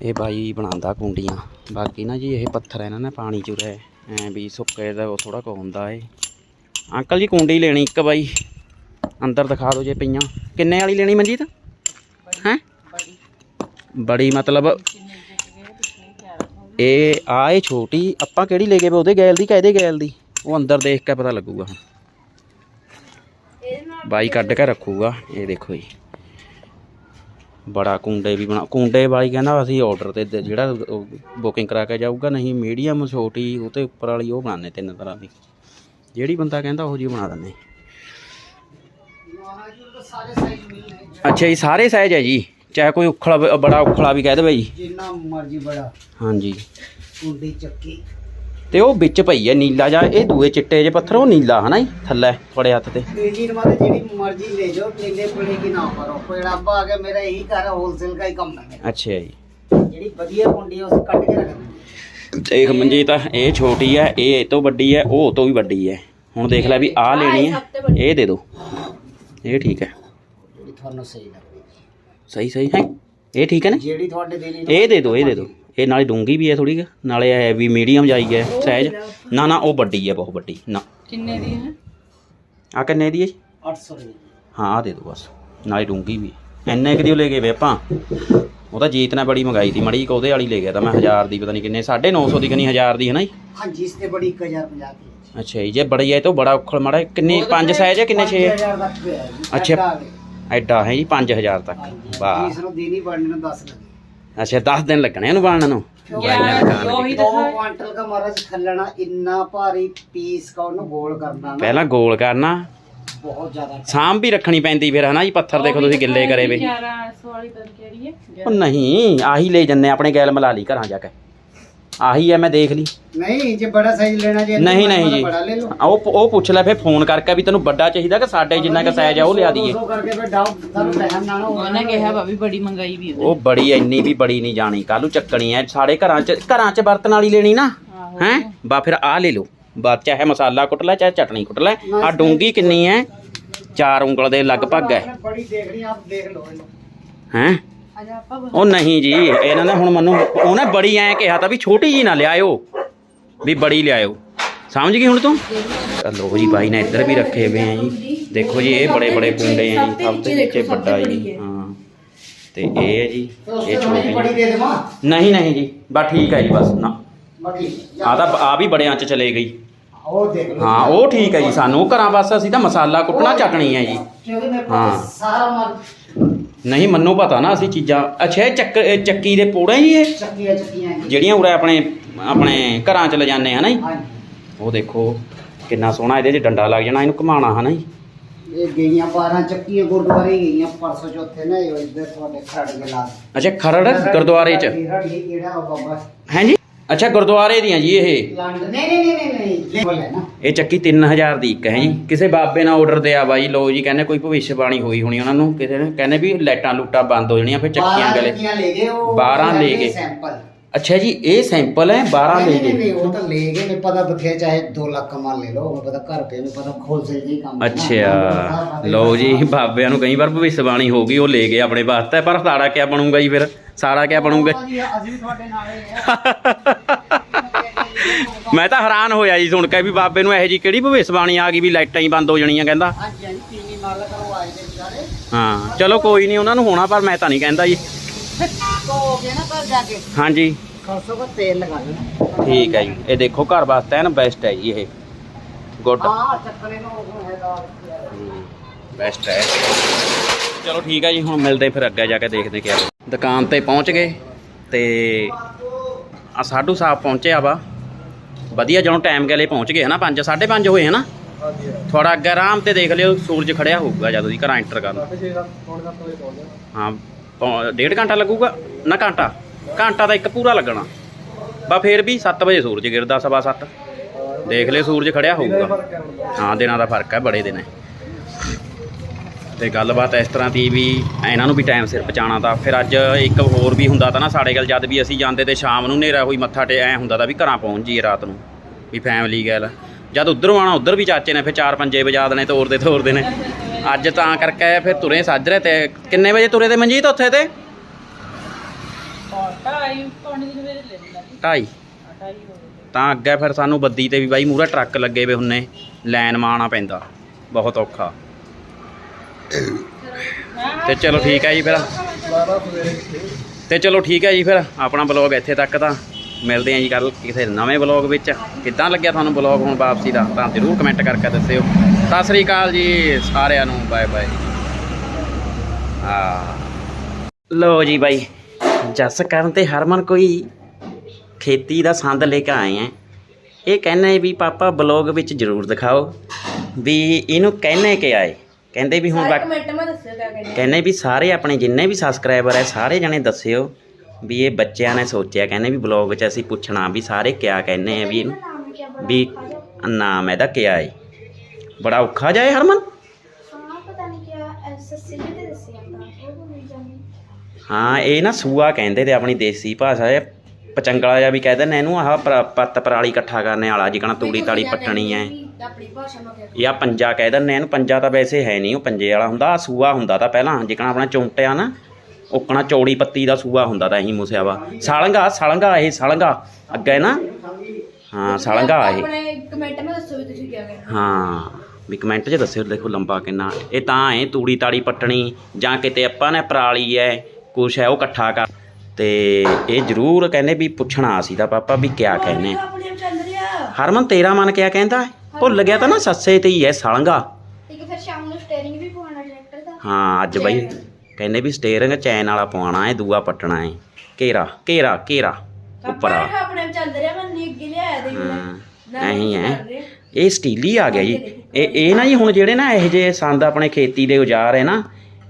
ਇਹ ਬਾਈ ਬਣਾਉਂਦਾ ਕੁੰਡੀਆਂ। ਬਾਕੀ ਨਾ ਜੀ ਇਹ ਪੱਥਰ ਇਹਨਾਂ ਨੇ ਪਾਣੀ ਚ ਐ ਵੀ ਸੁੱਕੇ ਦਾ ਉਹ ਥੋੜਾ ਕੁ ਹੁੰਦਾ ਏ। ਅੰਕਲ ਜੀ ਕੁੰਡੀ ਲੈਣੀ ਇੱਕ ਬਾਈ। ਅੰਦਰ ਦਿਖਾ ਦਿਓ ਜੇ ਪਈਆਂ। ਕਿੰਨੇ ਵਾਲੀ ਲੈਣੀ ਮਨਜੀਤ? ਹੈ? ਬੜੀ ਮਤਲਬ ਇਹ, ਆ ਇਹ ਛੋਟੀ, ਆਪਾਂ ਕਿਹੜੀ ਲੈ ਗਏ ਉਹਦੇ ਗੈਲ ਦੀ ਕਾਹਦੇ ਗੈਲ ਦੀ? ਉਹ ਅੰਦਰ ਦੇਖ ਕੇ ਪਤਾ ਲੱਗੂਗਾ ਹੁਣ। ਬਾਈ ਕੱਢ ਕੇ ਰੱਖੂਗਾ। ਇਹ ਦੇਖੋ ਜੀ। ਬੜਾ ਕੁੰਡੇ ਵੀ ਬਣਾ, ਕੁੰਡੇ ਬਾਈ ਕਹਿੰਦਾ ਅਸੀਂ ਆਰਡਰ ਤੇ ਜਿਹੜਾ ਬੁਕਿੰਗ ਕਰਾ ਕੇ ਜਾਊਗਾ, ਨਹੀਂ ਮੀਡੀਅਮ ਛੋਟੀ ਉਹ ਤੇ ਉੱਪਰ ਵਾਲੀ ਉਹ ਬਣਾਉਂਦੇ ਤਿੰਨ ਤਰ੍ਹਾਂ ਦੀ। ਜਿਹੜੀ ਬੰਦਾ ਕਹਿੰਦਾ ਉਹ ਜੀ ਬਣਾ ਦਿੰਦੇ। ਅੱਛਾ ਜੀ ਸਾਰੇ ਸਾਈਜ਼ ਹੈ ਜੀ। ਚਾਹੇ ਕੋਈ ਉਖਲਾ ਬੜਾ ਉਖਲਾ ਵੀ ਕਹਿ ਦੇਵੇ ਜੀ। ਜਿੰਨਾ ਮਰਜ਼ੀ ਬੜਾ। ਹਾਂਜੀ। ਕੁੰਡੀ ਚੱਕੀ। ਤੇ ਉਹ ਵਿੱਚ ਪਈ ਹੈ ਨੀਲਾ ਜਾਂ ਇਹ ਦੂਏ ਚਿੱਟੇ ਜੇ ਪੱਥਰ ਉਹ ਨੀਲਾ ਹਨਾ ਜੀ ਥੱਲੇ ਥੋੜੇ ਹੱਥ ਤੇ। ਦੇਖ ਮੰਜੀ ਤਾਂ ਇਹ ਛੋਟੀ ਹੈ ਇਹ ਇਹ ਤੋਂ ਵੱਡੀ ਹੈ ਉਹ ਤੋਂ ਵੀ ਵੱਡੀ ਹੈ। ਹੁਣ ਦੇਖ ਲੈ ਵੀ ਆਹ ਲੈਣੀ ਹੈ ਇਹ ਦੇ ਦੋ। ਇਹ ਠੀਕ ਹੈ। ਤੁਹਾਨੂੰ ਸਹੀ ਲੱਗਦੀ ਸਹੀ ਸਹੀ ਹੈ? ਇਹ ਠੀਕ ਹੈ ਨਾ? ਜਿਹੜੀ ਤੁਹਾਡੇ ਦਿਲ ਨੂੰ ਇਹ ਦੇ ਦਿਓ ਇਹ ਦੇ ਦਿਓ। ਇਹ ਨਾਲੇ ਡੂੰਗੀ ਵੀ ਹੈ ਥੋੜੀ ਨਾਲੇ ਇਹ ਵੀ ਮੀਡੀਅਮ ਜਾਈ ਹੈ ਸਾਈਜ਼ ਨਾ ਨਾ ਉਹ ਵੱਡੀ ਹੈ ਬਹੁਤ ਵੱਡੀ। ਨਾ। ਕਿੰਨੇ ਦੀ ਹੈ? ਆ ਕਿੰਨੇ ਦੀ ਹੈ ਜੀ? 800 ਰੁਪਏ ਹਾਂ ਆ ਦੇ ਦਿਓ ਬਸ। ਨਾਲੇ ਡੂੰਗੀ ਵੀ ਹੈ। ਇੰਨੇ ਕੁ ਲੈ ਕੇ ਵੇ ਉਹ ਤਾਂ ਜੀਤ ਨੇ ਬੜੀ ਮੰਗਾਈ ਸੀ ਮੜੀ ਉਹਦੇ ਵਾਲੀ ਲੈ ਗਿਆ ਤਾਂ ਮੈਂ 1000 ਦੀ ਪਤਾ ਨਹੀਂ ਕਿੰਨੇ 950 ਦੀ ਕਿੰਨੀ 1000 ਦੀ ਹੈ ਨਾ ਜੀ? ਹਾਂਜੀ ਇਸ ਤੇ ਬੜੀ 1050 ਦੀ ਅੱਛਾ ਜੀ ਜੇ ਬੜੀ ਹੈ ਤਾਂ ਬੜਾ ਔਖਲ ਮਾੜਾ ਕਿੰਨੀ 5 ਸਾਈਜ਼ ਕਿੰਨੇ 6 ਅੱਛਾ। ਐਡਾ ਹੈ। ਜੀ 5000 ਤੱਕ। ਵਾਹ। ਇਸ ਨੂੰ ਦੇਣੀ ਬਣਨ ਨੂੰ 10 ਲੱਗੇ ਅੱਛਾ 10 ਦਿਨ ਲੱਗਣੇ ਇਹਨੂੰ ਬਣਨ ਨੂੰ? ਯਾਰ, ਉਹੀ ਤਾਂ ਦੋ ਕੁਆਂਟਲ ਦਾ ਮਹਾਰਾਜ ਖੱਲਣਾ ਇੰਨਾ ਭਾਰੀ ਪੀਸ ਕਾ ਉਹਨੂੰ ਗੋਲ ਕਰਨਾ ਪਹਿਲਾਂ ਗੋਲ ਕਰਨਾ। ਬਹੁਤ ਜ਼ਿਆਦਾ ਸਾਂਭ ਵੀ ਰੱਖਣੀ ਪੈਂਦੀ ਫਿਰ ਹਨਾ ਜੀ? ਪੱਥਰ ਦੇਖੋ ਤੁਸੀਂ ਗਿੱਲੇ ਕਰੇ ਵੇ। 1100 ਵਾਲੀ ਤਾਂ ਕਿਹੜੀ ਹੈ ਉਹ ਨਹੀਂ ਆਹੀ ਲੈ ਜੰਨੇ ਆਪਣੇ ਗੈਲ ਮਿਲਾ ਲਈ ਘਰਾਂ ਜਾ ਕੇ। ਆਹੀ ਹੈ ਮੈਂ ਦੇਖ ਲਈ। ਨਹੀਂ ਜੇ ਬੜਾ ਸਾਈਜ਼ ਲੈਣਾ ਜੇ ਨਹੀਂ ਨਹੀਂ। ਜੀ ਲੈ ਉਹ ਉਹ ਪੁੱਛ ਲੈ ਫਿਰ ਫੋਨ ਕਰਕੇ ਵੀ ਤੈਨੂੰ ਵੱਡਾ ਚਾਹੀਦਾ ਕਿ ਸਾਡੇ ਜਿੰਨਾ ਕੁ ਸਾਈਜ਼ ਆ ਉਹ ਲਿਆ ਦਈਏ। 200 ਕਰਕੇ ਫਿਰ ਡਾਊਟ ਤੁਹਾਨੂੰ ਰਹਿਣ ਨਾ ਨਾ ਉਹਨੇ ਕਿਹਾ ਭਾਬੀ ਬੜੀ ਮੰਗਾਈ ਵੀ ਉਹ ਬੜੀ ਇੰਨੀ ਵੀ ਬੜੀ ਨਹੀਂ ਜਾਣੀ। ਕੱਲੂ ਚੱਕਣੀ ਐ ਸਾਡੇ ਘਰਾਂ 'ਚ ਘਰਾਂ 'ਚ ਵਰਤਣ ਵਾਲੀ ਲੈਣੀ ਨਾ। ਹੈ? ਬਾ ਫਿਰ ਆ ਲੈ ਲਓ। ਬਾ ਚਾਹੇ ਮਸਾਲਾ ਕੁੱਟ ਲੈ ਚਾਹੇ ਚਟਣੀ ਕੁੱਟ ਲੈ। ਆ ਡੂੰਗੀ ਕਿੰਨੀ ਐ ਚਾਰ ਉਂਗਲ ਦੇ ਲਗਭਗ ਐ ਬੜੀ ਦੇਖਣੀ ਆਪ ਦੇਖ ਲਓ ਇਹਨੂੰ। ਹੈ? ਉਹ ਨਹੀਂ ਜੀ ਇਹਨਾਂ ਨੇ ਹੁਣ ਮੈਨੂੰ ਉਹਨੇ ਬੜੀ ਐ ਕਿਹਾ ਤਾਂ ਵੀ ਛੋਟੀ ਜੀ ਨਾ ਲਿਆਇਓ ਵੀ ਬੜੀ ਲਿਆਇਓ। ਸਮਝ ਗਈ ਹੁਣ ਤੂੰ? ਲੋ ਜੀ ਬਾਈ ਨੇ ਇੱਧਰ ਵੀ ਰੱਖੇ ਹੋਏ ਆ ਜੀ। ਦੇਖੋ ਜੀ ਇਹ ਬੜੇ ਬੜੇ ਕੁੰਡੇ ਆ ਜੀ ਸਭ ਤੋਂ ਨੀਚੇ ਵੱਡਾ ਜੀ। ਹਾਂ। ਤੇ ਇਹ ਹੈ ਜੀ ਇਹ ਛੋਟੀ ਹੈ। ਨਹੀਂ ਨਹੀਂ ਜੀ ਬਸ ਠੀਕ ਹੈ ਜੀ ਬਸ ਨਾ। ਆ ਤਾਂ ਆ ਵੀ ਬੜਿਆਂ ਚ ਚਲੇ ਗਈ। ਉਹ ਦੇਖ ਲਓ ਹਾਂ ਉਹ ਠੀਕ ਹੈ ਜੀ ਸਾਨੂੰ ਘਰਾਂ ਬਸ ਅਸੀਂ ਤਾਂ ਮਸਾਲਾ ਕੁੱਟਣਾ ਚਟਣੀ ਹੈ ਜੀ ਕਿਉਂਕਿ ਮੇਰੇ ਹਾਂ। ਕੋਲ ਸਾਰਾ ਮਾਲ ਨਹੀਂ ਮੈਨੂੰ ਪਤਾ ਨਾ ਅਸੀਂ ਚੀਜ਼ਾਂ ਅੱਛਾ ਇਹ ਚੱਕ ਇਹ ਚੱਕੀ ਦੇ ਪੋੜੇ ਜੀ ਇਹ ਚੱਕੀਆਂ ਚੱਕੀਆਂ ਜੀ ਜਿਹੜੀਆਂ ਉਰੇ ਆਪਣੇ ਆਪਣੇ ਘਰਾਂ ਚ ਲਿਜਾਨੇ ਆ ਨਾ ਜੀ ਹਾਂਜੀ ਉਹ ਦੇਖੋ ਕਿੰਨਾ ਸੋਹਣਾ ਇਹਦੇ 'ਚ ਡੰਡਾ ਲੱਗ ਜਾਣਾ ਇਹਨੂੰ ਘੁਮਾਉਣਾ ਹੈ ਨਾ ਜੀ ਇਹ ਗਈਆਂ 12 ਚੱਕੀਆਂ ਗੁਰਦੁਆਰੇ ਗਈਆਂ ਪਰਸੋਂ ਚੌਥੇ ਨੇ ਇਹ ਇੱਧਰ ਤੁਹਾਡੇ ਖੜ ਕੇ ਲਾ ਅੱਛਾ ਖਰੜ ਗੁਰਦੁਆਰੇ 'ਚ ਰੜੀ ਕਿਹੜਾ ਉਹ ਬਾਬਾ ਹੈ ਜੀ ਅੱਛਾ ਗੁਰਦੁਆਰੇ ਦੀਆਂ ਜੀ ਇਹ? ਲੰਡਨ ਨਹੀਂ ਨਹੀਂ ਇਹ ਚੱਕੀ 3000 ਦੀ ਇੱਕ ਹੈ ਜੀ। ਕਿਸੇ ਬਾਬੇ ਨਾਲ ਆਰਡਰ ਤੇ ਆ ਬਾਈ ਲੋ ਜੀ ਕਹਿੰਦੇ ਕੋਈ ਭਵਿੱਖਬਾਣੀ ਹੋਈ ਹੋਣੀ ਉਹਨਾਂ ਨੂੰ ਕਿਸੇ ਨੇ ਕਹਿੰਦੇ ਵੀ ਲਾਈਟਾਂ ਲੂਟਾਂ ਬੰਦ ਹੋ ਜਾਣੀਆਂ ਫਿਰ ਚੱਕੀਆਂ ਗਲੇ। ਲੈ ਗਏ 12 ਲੈ ਗਏ ਅੱਛਾ ਜੀ ਇਹ ਸੈਂਪਲ ਹੈ 12 ਲੈ ਗਏ। ਨਹੀਂ ਉਹ ਤਾਂ ਲੈ ਗਏ ਮੈਂ ਪਤਾ ਬਥੇ ਚਾਹੇ 2 ਲੱਖ ਕਮਾ ਲੈ ਲੋ ਪਤਾ ਘਰ ਪੇ ਮੈਂ ਪਤਾ ਖੋਲ ਸੇ ਨਹੀਂ ਕੰਮ ਅੱਛਾ ਲੋ ਜੀ ਬਾਬਿਆਂ ਨੂੰ ਕਈ ਵਾਰ ਭਵਿੱਖਬਾਣੀ ਹੋ ਗਈ ਉਹ ਲੈ ਗਏ ਆਪਣੇ ਵਾਸਤੇ ਪਰ ਸਾਡਾ ਕਿਆ ਬਣੂਗਾ ਜੀ ਫਿਰ? ਸਾਰਾ ਕਿਆ ਬਣੂਗਾ? ਮੈਂ ਤਾਂ ਹੈਰਾਨ ਹੋਇਆ ਜੀ ਸੁਣ ਕੇ ਵੀ ਬਾਬੇ ਨੂੰ ਇਹੋ ਜੀ ਕਿਹੜੀ ਭਵਿਸ਼ਬਾਣੀ ਆ ਗਈ ਵੀ ਲਾਈਟਾਂ ਹੀ ਬੰਦ ਹੋ ਜਾਣੀਆਂ ਕਹਿੰਦਾ। ਹਾਂ ਚਲੋ ਕੋਈ ਨਹੀਂ ਉਹਨਾਂ ਨੂੰ ਹੋਣਾ ਪਰ ਮੈਂ ਤਾਂ ਨਹੀਂ ਕਹਿੰਦਾ ਜੀ। ਹਾਂਜੀ। ਠੀਕ ਹੈ ਜੀ ਇਹ ਦੇਖੋ ਘਰ ਵਾਸਤੇ ਐਨ ਬੈਸਟ ਹੈ ਜੀ ਇਹ। ਗੁੱਡ। ਬੈਸਟ ਹੈ ਚਲੋ ਠੀਕ ਹੈ ਜੀ ਹੁਣ ਮਿਲਦੇ ਫਿਰ ਅੱਗੇ ਜਾ ਕੇ ਦੇਖਦੇ ਕਿਆ ਦੁਕਾਨ ਤੇ ਪਹੁੰਚ ਗਏ ਤੇ ਆ ਸਾਡੂ ਸਾਹਿਬ ਪਹੁੰਚਿਆ ਵਾ। ਵਧੀਆ ਜਦੋਂ ਟਾਈਮ ਗਲੇ ਪਹੁੰਚ ਗਏ ਹਨਾ 5 5:30 ਹੋਏ ਹਨਾ। ਥੋੜਾ ਅੱਗੇ ਆਰਾਮ ਤੇ ਦੇਖ ਲਿਓ ਸੂਰਜ ਖੜਿਆ ਹੋਊਗਾ ਜਦੋਂ ਦੀ ਘਰਾਂ ਐਂਟਰ ਕਰਨ। ਹਾਂ ਡੇਢ ਘੰਟਾ ਲੱਗੂਗਾ? ਨਾ ਘੰਟਾ? ਘੰਟਾ ਤਾਂ ਇੱਕ ਪੂਰਾ ਲੱਗਣਾ। ਬਾ ਫੇਰ ਵੀ 7 ਵਜੇ ਸੂਰਜ ਗਿਰਦਾ ਸਵਾ 7 ਦੇਖ ਲਿਓ ਸੂਰਜ ਖੜਿਆ ਹੋਊਗਾ। ਹਾਂ ਦਿਨਾਂ ਦਾ ਫ਼ਰਕ ਹੈ ਬੜੇ ਦਿਨ ਹੈ। ਤੇ ਗੱਲਬਾਤ ਇਸ ਤਰ੍ਹਾਂ ਦੀ ਵੀ ਇਹਨਾਂ ਨੂੰ ਵੀ ਟਾਈਮ ਸਿਰ ਪਹੁੰਚਾਉਣਾ ਤਾਂ ਫਿਰ ਅੱਜ ਇੱਕ ਹੋਰ ਵੀ ਹੁੰਦਾ ਤਾਂ ਨਾ ਸਾਡੇ ਗੱਲ ਜਦ ਵੀ ਅਸੀਂ ਜਾਂਦੇ ਤੇ ਸ਼ਾਮ ਨੂੰ ਹਨੇਰਾ ਹੋਈ ਮੱਥਾ ਟੇ ਐ ਹੁੰਦਾ ਤਾਂ ਵੀ ਘਰਾਂ ਪਹੁੰਚ ਜੀਏ ਰਾਤ ਨੂੰ ਵੀ ਫੈਮਿਲੀ ਗੱਲ। ਜਦ ਉਧਰੋਂ ਆਣਾ ਉਧਰ ਵੀ ਚਾਚੇ ਨੇ ਫਿਰ 4-5 ਵਜਾ ਦੇਣੇ ਤੋਰਦੇ ਤੋਰਦੇ ਨੇ। ਅੱਜ ਤਾਂ ਕਰਕੇ ਫਿਰ ਤੁਰੇ ਸਾਜਰੇ ਤੇ ਕਿੰਨੇ ਵਜੇ ਤੁਰੇ ਤੇ ਮਨਜੀਤ ਉੱਥੇ ਤੇ? ਢਾਈ ਪੌਣੇ ਦੀ ਮੇਰੇ ਲੈ ਲੈਂਦਾ 2:30 ਢਾਈ? ਹੋ ਗਏ। ਤਾਂ ਅੱਗੇ ਫਿਰ ਸਾਨੂੰ ਬੱਦੀ ਤੇ ਵੀ ਬਾਈ ਮੂਹਰੇ ਟਰੱਕ ਲੱਗੇ ਵੇ ਹੁੰਨੇ ਲਾਈਨ ਮਾਣਾ ਪੈਂਦਾ ਬਹੁਤ ਔਖਾ। ਤੇ ਚਲੋ ਠੀਕ ਹੈ ਜੀ ਫਿਰ। ਤੇ ਚਲੋ ਠੀਕ ਹੈ ਜੀ ਫਿਰ, ਆਪਣਾ ਬਲੌਗ ਇੱਥੇ ਤੱਕ ਤਾਂ। ਮਿਲਦੇ ਹਾਂ ਜੀ ਕੱਲ ਕਿਸੇ ਨਵੇਂ ਬਲੌਗ ਵਿੱਚ। ਕਿੱਦਾਂ ਲੱਗਿਆ ਤੁਹਾਨੂੰ ਬਲੌਗ ਹੁਣ ਵਾਪਸੀ ਦਾ, ਤਾਂ ਜ਼ਰੂਰ ਕਮੈਂਟ ਕਰਕੇ ਦੱਸਿਓ। ਸਤਿ ਸ੍ਰੀ ਅਕਾਲ ਜੀ ਸਾਰਿਆਂ ਨੂੰ ਬਾਏ ਬਾਏ ਆ ਲੋ ਜੀ ਬਾਈ, ਜਸ ਕਰਨ ਤੇ ਹਰਮਨ ਕੋਈ ਖੇਤੀ ਦਾ ਸੰਦ ਲੈ ਕੇ ਆਏ ਆ। ਇਹ ਕਹਿੰਦੇ ਵੀ ਪਾਪਾ ਬਲੌਗ ਵਿੱਚ ਜ਼ਰੂਰ ਦਿਖਾਓ। ਵੀ ਇਹਨੂੰ ਕਹਿੰਨੇ ਕਿ ਆਏ? ਕਹਿੰਦੇ ਵੀ ਹੁਣ ਬਾਕੀ ਕਮੈਂਟ ਮੈਂ ਦੱਸਿਓ ਕਿਆ ਕਹਿੰਦੇ ਕਹਿੰਦੇ ਵੀ ਸਾਰੇ ਆਪਣੇ ਜਿੰਨੇ ਵੀ ਸਬਸਕ੍ਰਾਈਬਰ ਹੈ ਸਾਰੇ ਜਣੇ ਦੱਸਿਓ ਵੀ ਇਹ ਬੱਚਿਆਂ ਨੇ ਸੋਚਿਆ ਕਹਿੰਦੇ ਵੀ ਬਲੌਗ 'ਚ ਅਸੀਂ ਪੁੱਛਣਾ ਵੀ ਸਾਰੇ ਕਿਆ ਕਹਿੰਦੇ ਆ ਵੀ ਇਹਨੂੰ ਬੜਾ ਵੀ। ਨਾਮ ਇਹਦਾ ਕਿਆ ਏ? ਬੜਾ ਔਖਾ ਜਾਏ ਹਰਮਨ? ਹਾਂ ਪਤਾ ਨਹੀਂ ਕਿਆ ਐਸਐਸਸੀ ਨੇ ਤੇ ਦੱਸਿਆ ਤਾਂ ਉਹ ਨਹੀਂ ਜਾਣੀ। ਹਾਂ ਇਹ ਨਾ ਸੂਆ ਕਹਿੰਦੇ ਤੇ ਆਪਣੀ ਦੇਸੀ ਭਾਸ਼ਾ ਹੈ ਪਚੰਗਲਾ ਜਾਂ ਵੀ ਕਹਿੰਦੇ ਨੇ ਇਹਨੂੰ ਆਹ ਪਰ- ਪੱਤ ਪਰਾਲੀ ਇਕੱਠਾ ਕਰਨੇ ਵਾਲਾ ਜਿਕਣਾ ਤੂੜੀ ਤਾੜੀ ਪੱਟਣੀ ਹੈ ਆਪਣੀ ਭਾਸ਼ਾ ਨੂੰ ਕਿਹਾ ਜਾਂ ਪੰਜਾ ਕਹਿ ਦਿੰਦੇ ਇਹਨੂੰ ਪੰਜਾ ਤਾਂ ਵੈਸੇ ਹੈ ਨਹੀਂ ਉਹ ਪੰਜੇ ਵਾਲਾ ਹੁੰਦਾ ਆਹ ਸੂਆ ਹੁੰਦਾ ਤਾਂ ਪਹਿਲਾਂ ਜਿਕਣਾ ਆਪਣਾ ਚੌਂਟਿਆ ਨਾ ਉਕਣਾ ਚੌੜੀ ਪੱਤੀ ਦਾ ਸੂਆ ਹੁੰਦਾ ਤਾਂ ਇਹੀ ਮੁਸਿਆ ਵਾ ਸਾਲੰਗਾ ਸਾਲੰਗਾ ਇਹ ਸਾਲੰਗਾ ਅੱਗੇ ਨਾ ਹਾਂ ਸਾਲੰਗਾ ਇਹ। ਆਪਣੇ ਕਮੈਂਟ ਵਿੱਚ ਦੱਸੋ ਵੀ ਤੁਸੀਂ ਕਿਆ ਕਹਿੰਦੇ ਹਾਂ। ਵੀ ਕਮੈਂਟ 'ਚ ਦੱਸਿਓ ਦੇਖੋ ਲੰਬਾ ਕਿੰਨਾ ਇਹ ਤਾਂ ਹੈ ਤੂੜੀ ਤਾੜੀ ਪੱਟਣੀ ਜਾਂ ਕਿਤੇ ਆਪਾਂ ਨੇ ਪਰਾਲੀ ਹੈ ਕੁਛ ਹੈ ਉਹ ਇਕੱਠਾ ਕਰ। ਤੇ ਇਹ ਜ਼ਰੂਰ ਕਹਿੰਦੇ ਵੀ ਪੁੱਛਣਾ ਸੀ ਤਾਂ ਪਾਪਾ ਵੀ ਕਿਆ ਕਹਿੰਦੇ। ਆਪਣੇ ਹਰਮਨ ਤੇਰਾ ਮਨ ਕਿਆ ਕਹਿੰਦਾ? ਹੈ? ਭੁੱਲ ਗਿਆ ਤਾਂ ਨਾ ਸੱਸੇ ਤੇ ਹੀ ਹੈ ਸਾਲੰਗਾ। ਇੱਕ ਫਿਰ ਸ਼ਾਮ ਨੂੰ ਸਟੀਅਰਿੰਗ ਵੀ ਪਵਾਉਣਾ ਟਰੈਕਟਰ ਦਾ। ਹਾਂ ਅੱਜ ਬਈ ਕਹਿੰਦੇ ਵੀ ਸਟੀਅਰਿੰਗ ਚੈਨ ਵਾਲਾ ਪਵਾਉਣਾ ਹੈ ਦੂਆ ਪੱਟਣਾ ਹੈ ਘੇਰਾ ਘੇਰਾ ਘੇਰਾ ਉੱਪਰ ਆ ਆਪਣੇ ਚੱਲ ਰਿਹਾ ਮੈਂ ਨੀ ਅੱਗੇ ਲਿਆਇਆ ਦੇ ਹਾਂ ਐਹੀ ਹੈ ਇਹ ਸਟੀਲੀ ਆ ਗਿਆ ਜੀ। ਇਹ ਇਹ ਨਾ ਜੀ ਹੁਣ ਜਿਹੜੇ ਨਾ ਇਹੋ ਜਿਹੇ ਸੰਦ ਆਪਣੇ ਖੇਤੀ ਦੇ ਔਜ਼ਾਰ ਹੈ ਨਾ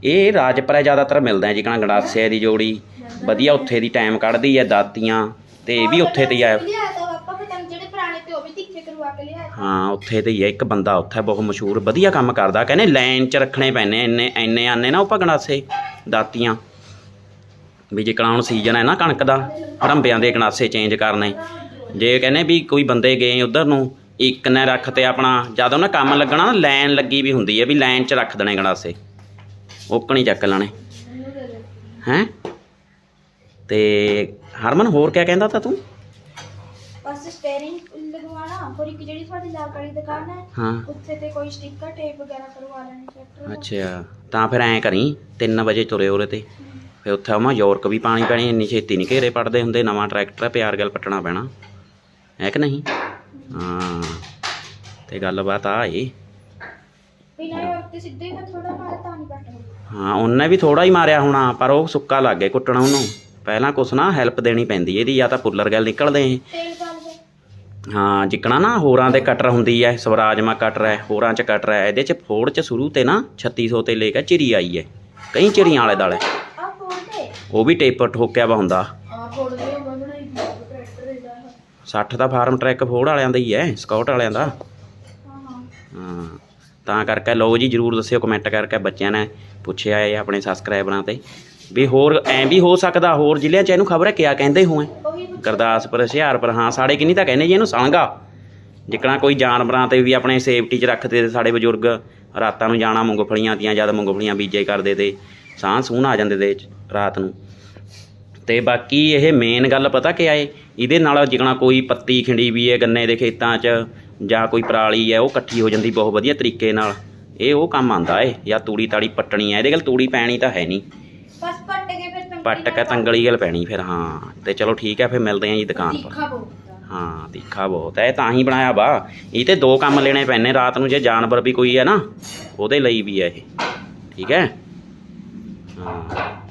ਇਹ ਰਾਜਪੁਰਾ ਜ਼ਿਆਦਾਤਰ ਮਿਲਦਾ ਹੈ ਜਿਕਣਾ ਗੰਡਾਸੇ ਦੀ ਜੋੜੀ। ਵਧੀਆ ਉੱਥੇ ਦੀ ਟਾਈਮ ਕੱਢਦੀ ਹੈ ਦਾਤੀਆਂ ਤੇ ਇਹ ਵੀ ਉੱਥੇ ਤੇ ਹੀ ਆ ਲਿਆਇਆ ਤਾਂ ਪਾਪਾ ਪਤਾ ਨੀ ਜਿਹੜੇ ਪੁਰਾਣੇ ਤੇ ਉਹ ਵੀ ਤਿੱਖੇ ਕਰਵਾ ਕੇ ਲਿਆਇਆ ਹਾਂ, ਉੱਥੇ ਤੇ ਹੀ ਹੈ, ਇੱਕ ਬੰਦਾ ਉੱਥੇ ਬਹੁਤ ਮਸ਼ਹੂਰ, ਵਧੀਆ ਕੰਮ ਕਰਦਾ। ਕਹਿੰਦੇ ਲਾਈਨ 'ਚ ਰੱਖਣੇ ਪੈਣੇ, ਇੰਨੇ ਇੰਨੇ ਆਨੇ ਨਾ ਉਹ ਭਗਣਾਸੇ, ਦਾਤੀਆਂ। ਵੀ ਜਿਕਣਾ ਹੁਣ ਸੀਜ਼ਨ ਹੈ ਨਾ ਕਣਕ ਦਾ ਹੜੰਬਿਆਂ ਦੇ ਗਣਾਸੇ ਚੇਂਜ ਕਰਨੇ। ਜੇ ਕਹਿੰਦੇ ਵੀ ਕੋਈ ਬੰਦੇ ਗਏ ਉਧਰ ਨੂੰ, ਇੱਕ ਨੇ ਰੱਖ ਤੇ ਆਪਣਾ, ਜਦ ਉਹਨਾਂ ਕੰਮ ਲੱਗਣਾ ਨਾ, ਲਾਈਨ ਲੱਗੀ ਵੀ ਹੁੰਦੀ ਹੈ ਵੀ ਲਾਈਨ 'ਚ ਰੱਖ ਦੇਣੇ ਗਣਾਸੇ ਓਕਣੀ ਚੱਕ ਲੈਣੇ। ਹੈਂ? ਤੇ ਹਰਮਨ, ਹੋਰ ਕਿਆ ਕਹਿੰਦਾ ਤਾ ਤੂੰ? ਬਸ ਸਟੀਅਰਿੰਗ ਲਗਵਾਣਾ ਹੋਰ ਇੱਕ ਜਿਹੜੀ ਤੁਹਾਡੀ ਲਾਲ ਵਾਲੀ ਦੁਕਾਨ ਹੈ ਹਾਂ। ਉੱਥੇ ਤੇ ਕੋਈ ਸਟicker ਟੇਪ ਵਗੈਰਾ ਕਰਵਾ ਲੈਣੀ ਟਰੈਕਟਰ ਦਾ ਅੱਛਾ ਤਾਂ ਫਿਰ ਐਂ ਕਰੀ 3 ਵਜੇ ਤੁਰੇ ਉਰੇ ਤੇ। ਫਿਰ ਉੱਥੇ ਆਵਾਂ ਯੋਰਕ ਵੀ ਪਾਣੀ ਪੈਣੀ ਇੰਨੀ ਛੇਤੀ ਨਹੀਂ ਘੇਰੇ ਪੜਦੇ ਹੁੰਦੇ ਨਵਾਂ ਟਰੈਕਟਰ ਹੈ ਪਿਆਰ ਗੱਲ ਪੱਟਣਾ ਪੈਣਾ। ਹੈ ਕਿ ਨਹੀਂ? ਹਾਂ ਤੇ ਗੱਲਬਾਤ ਆ ਏ ਬਿਨਾਂ ਯੋਗ ਤੇ ਸਿੱਧੇ ਮੈਂ ਥੋੜਾ ਮਾਰਾ ਤਾਂ ਨਹੀਂ ਕੱਟ ਹੋਊ ਹਾਂ ਉਹਨੇ ਵੀ ਥੋੜਾ ਹੀ ਮਾਰਿਆ ਹੋਣਾ ਪਰ ਉਹ ਸੁੱਕਾ ਲੱਗ ਗਿਆ ਕੁੱਟਣਾ ਉਹਨੂੰ। ਪਹਿਲਾਂ ਕੁਛ ਨਾ ਹੈਲਪ ਦੇਣੀ ਪੈਂਦੀ ਇਹਦੀ ਜਾਂ ਤਾਂ ਪੁੱਲਰ ਗੱਲ ਨਿਕਲਦੇ ਤੇਲ ਲਓ ਹਾਂ ਜਿੱਕਣਾ ਨਾ ਹੋਰਾਂ ਦੇ ਕਟਰ ਹੁੰਦੀ ਐ ਸਵਰਾਜਮਾ ਕਟਰ ਐ ਹੋਰਾਂ ਚ ਕਟਰ ਐ ਇਹਦੇ ਚ ਫੋੜ ਚ ਸ਼ੁਰੂ ਤੇ ਨਾ 3600 ਤੇ ਲੈ ਕੇ ਚਿਰੀ ਆਈ ਐ ਕਈ ਚਿਰੀਆਂ ਵਾਲੇ ਦਾਲੇ। ਉਹ ਵੀ ਟੇਪਰ ਠੋਕਿਆ ਵਾ ਹੁੰਦਾ। ਆ ਫੋੜ ਦੇ ਮੈਂ ਬਣਾਈ ਦੀ ਟਰੈਕਟਰ ਦਾ 60 ਦਾ ਫਾਰਮ ਟਰੈਕ ਫੋੜ ਵਾਲਿਆਂ ਦਾ ਹੀ ਐ ਸਕਾਊਟ ਵਾਲਿਆਂ ਦਾ। ਹਾਂ ਤਾਂ ਕਰਕੇ ਲਓ ਜੀ ਜਰੂਰ ਦੱਸਿਓ ਕਮੈਂਟ ਕਰਕੇ ਬੱਚਿਆਂ ਨੇ ਪੁੱਛਿਆ ਏ ਆਪਣੇ ਸਬਸਕ੍ਰਾਈਬਰਾਂ ਤੇ। ਵੀ ਹੋਰ ਐਂ ਵੀ ਹੋ ਸਕਦਾ ਹੋਰ ਜ਼ਿਲ੍ਹਿਆਂ ਚ ਇਹਨੂੰ ਖਬਰ ਹੈ ਕਿਆ ਕਹਿੰਦੇ ਹੋਏ ਗੁਰਦਾਸਪੁਰ, ਹੁਸ਼ਿਆਰਪੁਰ, ਹਾਂ, ਸਾਡੇ ਕਿੰਨੀ ਤਾਂ ਕਹਿੰਦੇ ਜੀ ਇਹਨੂੰ ਸਾਂਗਾ ਜਿਕਣਾ ਕੋਈ ਜਾਨਵਰਾਂ ਤੇ ਵੀ ਆਪਣੇ ਸੇਫਟੀ 'ਚ ਰੱਖਦੇ ਤੇ ਸਾਡੇ ਬਜ਼ੁਰਗ ਰਾਤਾਂ ਨੂੰ ਜਾਣਾ ਮੂੰਗਫਲੀਆਂ ਦੀਆਂ ਜਦ ਮੂੰਗਫਲੀਆਂ ਬੀਜੇ ਕਰਦੇ ਤੇ ਸਾਹ ਸੂਨ ਆ ਜਾਂਦੇ ਤੇ ਰਾਤ ਨੂੰ। ਤੇ ਬਾਕੀ ਇਹ ਮੇਨ ਗੱਲ ਪਤਾ ਕੀ ਆਏ ਇਹਦੇ ਨਾਲ ਜਿਕਣਾ ਕੋਈ ਪੱਤੀ ਖਿੰਡੀ ਵੀ ਹੈ ਗੰਨੇ ਦੇ ਖੇਤਾਂ 'ਚ ਜਾਂ ਕੋਈ ਪਰਾਲੀ ਹੈ ਉਹ ਇਕੱਠੀ ਹੋ ਜਾਂਦੀ ਬਹੁਤ ਵਧੀਆ ਤਰੀਕੇ ਨਾਲ। ਇਹ ਉਹ ਕੰਮ ਆਂਦਾ ਏ, ਜਾਂ ਤੂੜੀ ਤਾੜੀ ਪੱਟਣੀ ਹੈ ਇਹਦੇ ਗੱਲ ਤੂੜੀ ਪੈਣੀ ਤਾਂ ਹੈ ਨਹੀਂ ਬਸ ਪੱਟ ਕੇ ਫਿਰ ਤੰਗੀ ਪੱਟ ਕੇ ਤੰਗਲੀ ਗੱਲ ਪੈਣੀ ਫਿਰ ਹਾਂ। ਤੇ ਚਲੋ ਠੀਕ ਹੈ ਫਿਰ ਮਿਲਦੇ ਆਂ ਜੀ ਦੁਕਾਨ ਪਰ। ਹਾਂ ਤਿੱਖਾ ਬਹੁਤ। ਹੈ ਤਾਂ ਹੀ ਬਣਾਇਆ ਵਾ। ਇਹ ਤੇ ਦੋ ਕੰਮ ਲੈਣੇ ਪੈਣੇ ਰਾਤ ਨੂੰ ਜੇ ਜਾਨਵਰ ਵੀ ਕੋਈ ਹੈ ਨਾ ਉਹਦੇ ਲਈ ਵੀ ਹੈ ਇਹ। ਠੀਕ ਹੈ? ਹਾਂ।